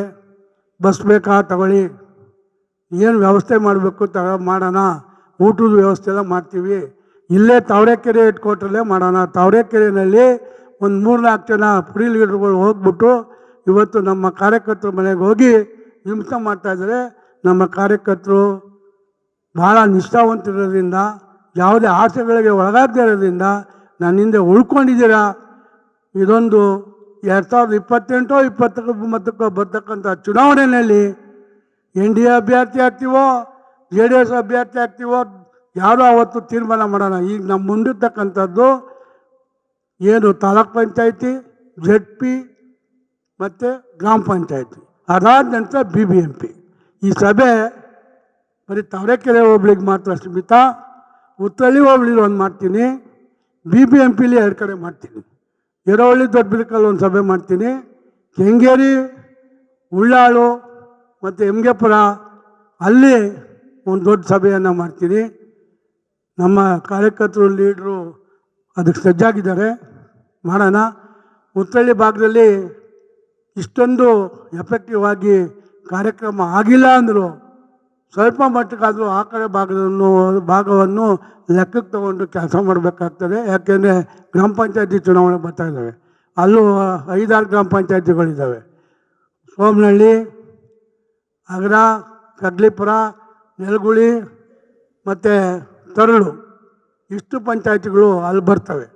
ಬಸ್ ಬೇಕಾ ತಗೊಳ್ಳಿ. ಏನು ವ್ಯವಸ್ಥೆ ಮಾಡಬೇಕು ತಗ ಮಾಡೋಣ. ಊಟದ ವ್ಯವಸ್ಥೆ ಎಲ್ಲ ಮಾಡ್ತೀವಿ. ಇಲ್ಲೇ ತಾವರೆಕೆರೆ ಹೆಡ್ಕೋಟ್ರಲ್ಲೇ ಮಾಡೋಣ. ತಾವರೆಕೆರೆಯಲ್ಲಿ ಒಂದು ಮೂರು ನಾಲ್ಕು ಜನ ಫ್ರೀ ಲೀಡರ್ಗಳು ಹೋಗ್ಬಿಟ್ಟು ಇವತ್ತು ನಮ್ಮ ಕಾರ್ಯಕರ್ತರ ಮನೆಗೆ ಹೋಗಿ ಹಿಂಸೆ ಮಾಡ್ತಾಯಿದ್ದಾರೆ ನಮ್ಮ ಕಾರ್ಯಕರ್ತರು ಭಾಳ ನಿಷ್ಠಾವಂತಿರೋದ್ರಿಂದ ಯಾವುದೇ ಆಸೆಗಳಿಗೆ ಒಳಗಾಗದೇ ಇರೋದ್ರಿಂದ ನನ್ನ ಹಿಂದೆ ಉಳ್ಕೊಂಡಿದ್ದೀರಾ? ಇದೊಂದು ಎರಡು ಸಾವಿರದ ಇಪ್ಪತ್ತೆಂಟೋ ಇಪ್ಪತ್ತೊಂಬತ್ತಕ್ಕೋ ಬರ್ತಕ್ಕಂಥ ಚುನಾವಣೆಯಲ್ಲಿ ಎನ್ ಡಿ ಎ ಅಭ್ಯರ್ಥಿ ಆಗ್ತೀವೋ, ಜೆ ಡಿ ಎಸ್ ಅಭ್ಯರ್ಥಿ ಆಗ್ತೀವೋ, ಯಾರು ಅವತ್ತು ತೀರ್ಮಾನ ಮಾಡೋಣ? ಈಗ ನಮ್ಮ ಮುಂದಿರ್ತಕ್ಕಂಥದ್ದು ಏನು ತಾಲೂಕ್ ಪಂಚಾಯತಿ ಜೆಡ್ ಪಿ ಮತ್ತು ಗ್ರಾಮ ಪಂಚಾಯತಿ, ಅದಾದ ನಂತರ ಬಿ ಬಿ ಎಂ ಪಿ. ಈ ಸಭೆ ಬರೀ ತಾವರೆಕೆರೆ ಹೋಬಳಿಗೆ ಮಾತ್ರ ಸೀಮಿತ ಉತ್ತಳ್ಳಿ ಹೋಬಳಿಲಿ ಒಂದು ಮಾಡ್ತೀನಿ, ಬಿ ಬಿ ಎಂ ಪಿಲಿ ಎರಡು ಕಡೆ ಮಾಡ್ತೀನಿ. ಎರವಳ್ಳಿ ದೊಡ್ಡಬಿದಕಲ್ಲಿ ಒಂದು ಸಭೆ ಮಾಡ್ತೀನಿ. ಕೆಂಗೇರಿ, ಉಳ್ಳಾಳು ಮತ್ತು ಎಮ್ಗೆಪುರ ಅಲ್ಲಿ ಒಂದು ದೊಡ್ಡ ಸಭೆಯನ್ನು ಮಾಡ್ತೀನಿ. ನಮ್ಮ ಕಾರ್ಯಕರ್ತರು, ಲೀಡ್ರು ಅದಕ್ಕೆ ಸಜ್ಜಾಗಿದ್ದಾರೆ. ಮಾಡೋಣ. ಉತ್ತಳ್ಳಿ ಭಾಗದಲ್ಲಿ ಇಷ್ಟೊಂದು ಎಫೆಕ್ಟಿವ್ ಆಗಿ ಕಾರ್ಯಕ್ರಮ ಆಗಿಲ್ಲ ಅಂದರು ಸ್ವಲ್ಪ ಮಟ್ಟಕ್ಕಾದರೂ ಆ ಕಡೆ ಭಾಗದನ್ನು ಭಾಗವನ್ನು ಲೆಕ್ಕಕ್ಕೆ ತಗೊಂಡು ಕೆಲಸ ಮಾಡಬೇಕಾಗ್ತದೆ. ಯಾಕೆಂದರೆ ಗ್ರಾಮ ಪಂಚಾಯತಿ ಚುನಾವಣೆ ಬರ್ತಾ ಇದ್ದಾವೆ. ಅಲ್ಲೂ ಐದಾರು ಗ್ರಾಮ ಪಂಚಾಯತಿಗಳಿದ್ದಾವೆ. ಸೋಮನಹಳ್ಳಿ ಅಗ್ರ ಕಡ್ಲಿಪುರ, ನೆಲಗುಳಿ ಮತ್ತು ತರಳು ಇಷ್ಟು ಪಂಚಾಯತಿಗಳು ಅಲ್ಲಿ ಬರ್ತವೆ.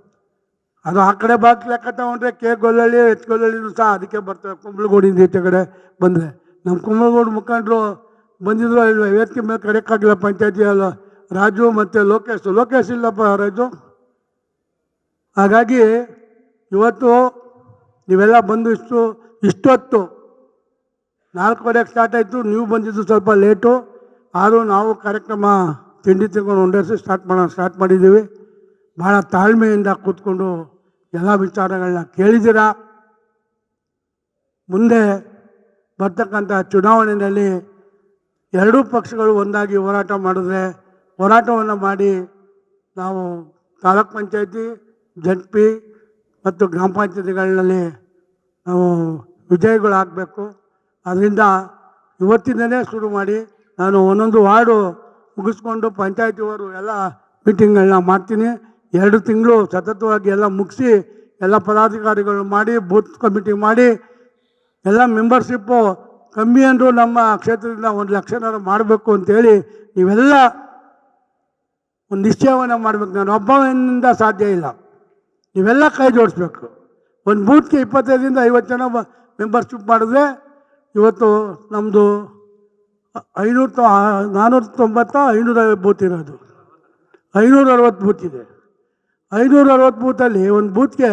ಅದು ಆ ಕಡೆ ಭಾಗ ಲೆಕ್ಕ ತಗೊಂಡ್ರೆ ಕೆ ಗೊಲ್ಲಳ್ಳಿ, ಎಚ್ ಗೊಲ್ಲಳ್ಳಿನೂ ಸಹ ಅದಕ್ಕೆ ಬರ್ತವೆ. ಕುಂಬಳಗೋಡಿಂದ ಈಚೆ ಕಡೆ ಬಂದರೆ. ನಮ್ಮ ಕುಂಬಳಗೋಡು ಮುಖಂಡರು ಬಂದಿದ್ರು ವೇದಿಕೆ ಮೇಲೆ ಪಂಚಾಯತಿ ಅಲ್ಲ. ರಾಜು ಮತ್ತು ಲೋಕೇಶ್ ಲೋಕೇಶ್ ಇಲ್ಲಪ್ಪ ರಾಜು. ಹಾಗಾಗಿ ಇವತ್ತು ನೀವೆಲ್ಲ ಬಂದು ಇಷ್ಟು, ಇಷ್ಟೊತ್ತು ನಾಲ್ಕುವರೆಗೆ ಸ್ಟಾರ್ಟ್ ಆಯಿತು, ನೀವು ಬಂದಿದ್ದು ಸ್ವಲ್ಪ ಲೇಟು ಆದರೂ ನಾವು ಕಾರ್ಯಕ್ರಮ ತಿಂಡಿ ತಿಂಗಳು ಒಂದೇಸಿ ಸ್ಟಾರ್ಟ್ ಮಾಡೋ ಸ್ಟಾರ್ಟ್ ಮಾಡಿದ್ದೀವಿ. ಭಾಳ ತಾಳ್ಮೆಯಿಂದ ಕೂತ್ಕೊಂಡು ಎಲ್ಲ ವಿಚಾರಗಳನ್ನ ಕೇಳಿದ್ದೀರಾ? ಮುಂದೆ ಬರ್ತಕ್ಕಂಥ ಚುನಾವಣೆಯಲ್ಲಿ ಎರಡೂ ಪಕ್ಷಗಳು ಒಂದಾಗಿ ಹೋರಾಟ ಮಾಡಿದ್ರೆ ಹೋರಾಟವನ್ನು ಮಾಡಿ ನಾವು ತಾಲೂಕ್ ಪಂಚಾಯತಿ ಜಡ್ ಪಿ ಮತ್ತು ಗ್ರಾಮ ಪಂಚಾಯತಿಗಳಲ್ಲಿ ನಾವು ವಿಜಯಗಳಾಗಬೇಕು. ಅದರಿಂದ ಇವತ್ತಿಂದನೇ ಶುರು ಮಾಡಿ ನಾನು ಒಂದೊಂದು ವಾರ್ಡು ಮುಗಿಸ್ಕೊಂಡು ಪಂಚಾಯತಿಯವರು ಎಲ್ಲ ಮೀಟಿಂಗ್ಗಳನ್ನ ಮಾಡ್ತೀನಿ. ಎರಡು ತಿಂಗಳು ಸತತವಾಗಿ ಎಲ್ಲ ಮುಗಿಸಿ ಎಲ್ಲ ಪದಾಧಿಕಾರಿಗಳು ಮಾಡಿ, ಬೂತ್ ಕಮಿಟಿ ಮಾಡಿ, ಎಲ್ಲ ಮೆಂಬರ್ಶಿಪ್ಪು ಕಮ್ಮಿ ಅಂದರೂ ನಮ್ಮ ಕ್ಷೇತ್ರದಿಂದ ಒಂದು ಲಕ್ಷನಾರು ಮಾಡಬೇಕು ಅಂತೇಳಿ ನೀವೆಲ್ಲ ಒಂದು ನಿಶ್ಚಯವನ್ನು ಮಾಡಬೇಕು. ನಾನು ಒಬ್ಬನಿಂದ ಸಾಧ್ಯ ಇಲ್ಲ. ನೀವೆಲ್ಲ ಕೈ ಜೋಡಿಸ್ಬೇಕು. ಒಂದು ಬೂತ್ಗೆ ಇಪ್ಪತ್ತೈದರಿಂದ ಐವತ್ತು ಜನ ಮೆಂಬರ್ಶಿಪ್ ಮಾಡಿದ್ರೆ ಇವತ್ತು ನಮ್ಮದು ಐನೂರ ನಾನ್ನೂರ ತೊಂಬತ್ತ, ಐನೂರ ಬೂತ್ ಇರೋದು. ಐನೂರ ಅರವತ್ತು ಬೂತ್ ಇದೆ. ಐನೂರ ಅರವತ್ತು ಬೂತಲ್ಲಿ ಒಂದು ಬೂತ್ಗೆ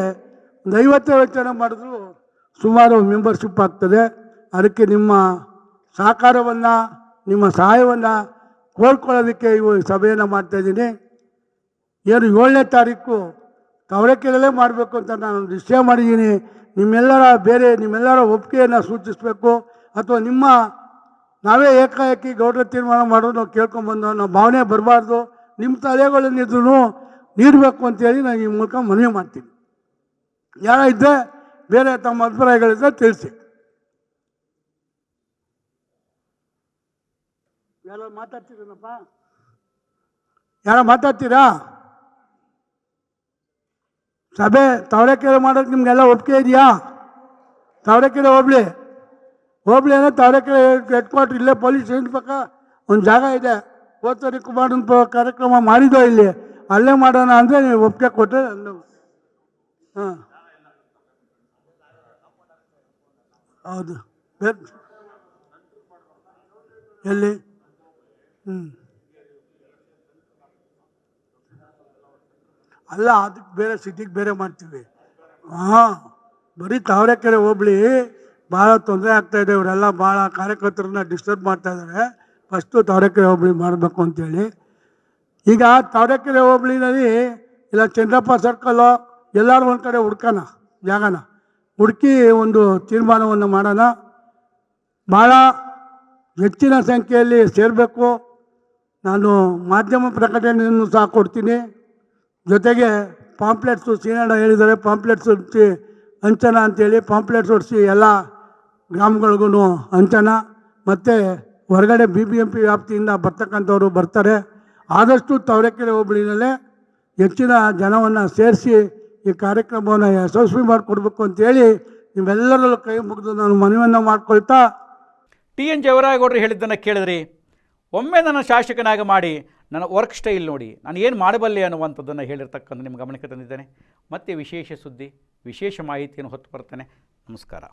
ಒಂದು ಐವತ್ತೈವತ್ತು ಜನ ಮಾಡಿದ್ರು ಸುಮಾರು ಮೆಂಬರ್ಶಿಪ್ ಆಗ್ತದೆ. ಅದಕ್ಕೆ ನಿಮ್ಮ ಸಹಕಾರವನ್ನು, ನಿಮ್ಮ ಸಹಾಯವನ್ನು ಕೋರ್ಕೊಳ್ಳೋದಕ್ಕೆ ಇವು ಸಭೆಯನ್ನು ಮಾಡ್ತಾಯಿದ್ದೀನಿ ಏನು ಏಳನೇ ತಾರೀಕು ಕವರಕ್ಕೆಲ್ಲೇ ಮಾಡಬೇಕು ಅಂತ ನಾನು ನಿಶ್ಚಯ ಮಾಡಿದ್ದೀನಿ. ನಿಮ್ಮೆಲ್ಲರ ಬೇರೆ, ನಿಮ್ಮೆಲ್ಲರ ಒಪ್ಪಿಗೆಯನ್ನು ಸೂಚಿಸಬೇಕು. ಅಥವಾ ನಿಮ್ಮ, ನಾವೇ ಏಕಾಏಕಿ ಗೌರವ ತೀರ್ಮಾನ ಮಾಡೋದು ನಾವು ಕೇಳ್ಕೊಂಬಂದು ನಾವು ಭಾವನೆ ಬರಬಾರ್ದು. ನಿಮ್ಮ ತಲೆಗಳನ್ನಿದ್ರು ನೀಡಬೇಕು ಅಂತೇಳಿ ನಾನು ಈ ಮೂಲಕ ಮನವಿ ಮಾಡ್ತೀನಿ. ಯಾರ ಇದ್ದರೆ ಬೇರೆ ತಮ್ಮ ಅಭಿಪ್ರಾಯಗಳಿದ್ದರೆ ತಿಳಿಸಿ. ಯಾರೋ ಮಾತಾಡ್ತೀರನಪ್ಪ ಯಾರೋ ಮಾತಾಡ್ತೀರಾ? ಸಭೆ ತಾವರೆಕೆರೆ ಮಾಡೋಕ್ಕೆ ನಿಮಗೆಲ್ಲ ಒಪ್ಪಿಗೆ ಇದೆಯಾ? ತಾವರೆಕೆರೆ ಹೋಗ್ಲಿ. ಹೋಗ್ಲಿ ಅಂದರೆ ತಾವರೆಕೆರೆ ಹೆಡ್ ಕ್ವಾರ್ಟರ್ ಇಲ್ಲೇ ಪೊಲೀಸ್ ಸ್ಟೇಷನ್ ಪಕ್ಕ ಒಂದು ಜಾಗ ಇದೆ. ಹೋದ್ಸರಿ ಕುಮಾರನ್ ಪ ಕಾರ್ಯಕ್ರಮ ಮಾಡಿದ್ದೋ ಇಲ್ಲಿ? ಅಲ್ಲೇ ಮಾಡೋಣ ಅಂದರೆ ನೀವು ಒಪ್ಪಿಗೆ ಕೊಟ್ಟರೆ ಹಾಂ. ಹೌದು. ಎಲ್ಲಿ? ಅಲ್ಲ, ಅದಕ್ಕೆ ಬೇರೆ ಸಿಟಿಗೆ ಬೇರೆ ಮಾಡ್ತೀವಿ. ಹಾಂ, ಬರೀ ತಾವರೆಕೆರೆ ಹೋಬಳಿ ಭಾಳ ತೊಂದರೆ ಆಗ್ತಾ ಇದೆ. ಇವರೆಲ್ಲ ಭಾಳ ಕಾರ್ಯಕರ್ತರನ್ನ ಡಿಸ್ಟರ್ಬ್ ಮಾಡ್ತಾ ಇದ್ದಾರೆ ಫಸ್ಟು ತಾವರೆಕೆರೆ ಹೋಬಳಿ ಮಾಡಬೇಕು ಅಂತೇಳಿ. ಈಗ ತಾವರೆಕೆರೆ ಹೋಬಳಿನಲ್ಲಿ ಇಲ್ಲ ಚಂದ್ರಪ್ಪ ಸರ್ಕಲ್ಲು ಎಲ್ಲರೂ ಒಂದು ಕಡೆ ಹುಡ್ಕೋಣ, ಜಾಗನ. ಹುಡುಕಿ ಒಂದು ತೀರ್ಮಾನವನ್ನು ಮಾಡೋಣ. ಭಾಳ ಹೆಚ್ಚಿನ ಸಂಖ್ಯೆಯಲ್ಲಿ ಸೇರಬೇಕು. ನಾನು ಮಾಧ್ಯಮ ಪ್ರಕಟಣೆಯನ್ನು ಸಹ ಕೊಡ್ತೀನಿ. ಜೊತೆಗೆ ಪಾಂಪ್ಲೆಟ್ಸು ಸೀನಣ್ಣ ಹೇಳಿದರೆ ಪಾಂಪ್ಲೆಟ್ಸ್ ಹೊಡಿಸಿ ಹಂಚನ ಅಂತೇಳಿ ಪಾಂಪ್ಲೆಟ್ಸ್ ಹೊಡಿಸಿ ಎಲ್ಲ ಗ್ರಾಮಗಳಿಗೂ ಹಂಚನ ಮತ್ತು ಹೊರಗಡೆ ಬಿ ಬಿ ಎಂ ಪಿ ವ್ಯಾಪ್ತಿಯಿಂದ ಬರ್ತಕ್ಕಂಥವ್ರು ಬರ್ತಾರೆ. ಆದಷ್ಟು ತವರೆಕೆರೆ ಹೋಬಳಿನಲ್ಲೇ ಹೆಚ್ಚಿನ ಜನವನ್ನು ಸೇರಿಸಿ ಈ ಕಾರ್ಯಕ್ರಮವನ್ನು ಯಶಸ್ವಿ ಮಾಡಿಕೊಡ್ಬೇಕು ಅಂತೇಳಿ ನಿಮ್ಮೆಲ್ಲರಲ್ಲೂ ಕೈ ಮುಗಿದು ನಾನು ಮನವಿಯನ್ನು ಮಾಡ್ಕೊಳ್ತಾ ಟಿ ಎನ್ ಜವರಾಯಗೌಡರು ಹೇಳಿದ್ದನ್ನು ಕೇಳಿದ್ರಿ. ಒಮ್ಮೆ ನನ್ನ ಶಾಸಕನಾಗಿ ಮಾಡಿ ನನ್ನ ವರ್ಕ್ ಸ್ಟೈಲ್ ನೋಡಿ, ನಾನು ಏನು ಮಾಡಬಲ್ಲೆ ಅನ್ನುವಂಥದ್ದನ್ನು ಹೇಳಿರ್ತಕ್ಕಂಥ ನಿಮ್ಮ ಗಮನಕ್ಕೆ ತಂದಿದ್ದೇನೆ. ಮತ್ತೆ ವಿಶೇಷ ಸುದ್ದಿ, ವಿಶೇಷ ಮಾಹಿತಿಯನ್ನು ಹೊತ್ತು ಬರ್ತೇನೆ. ನಮಸ್ಕಾರ.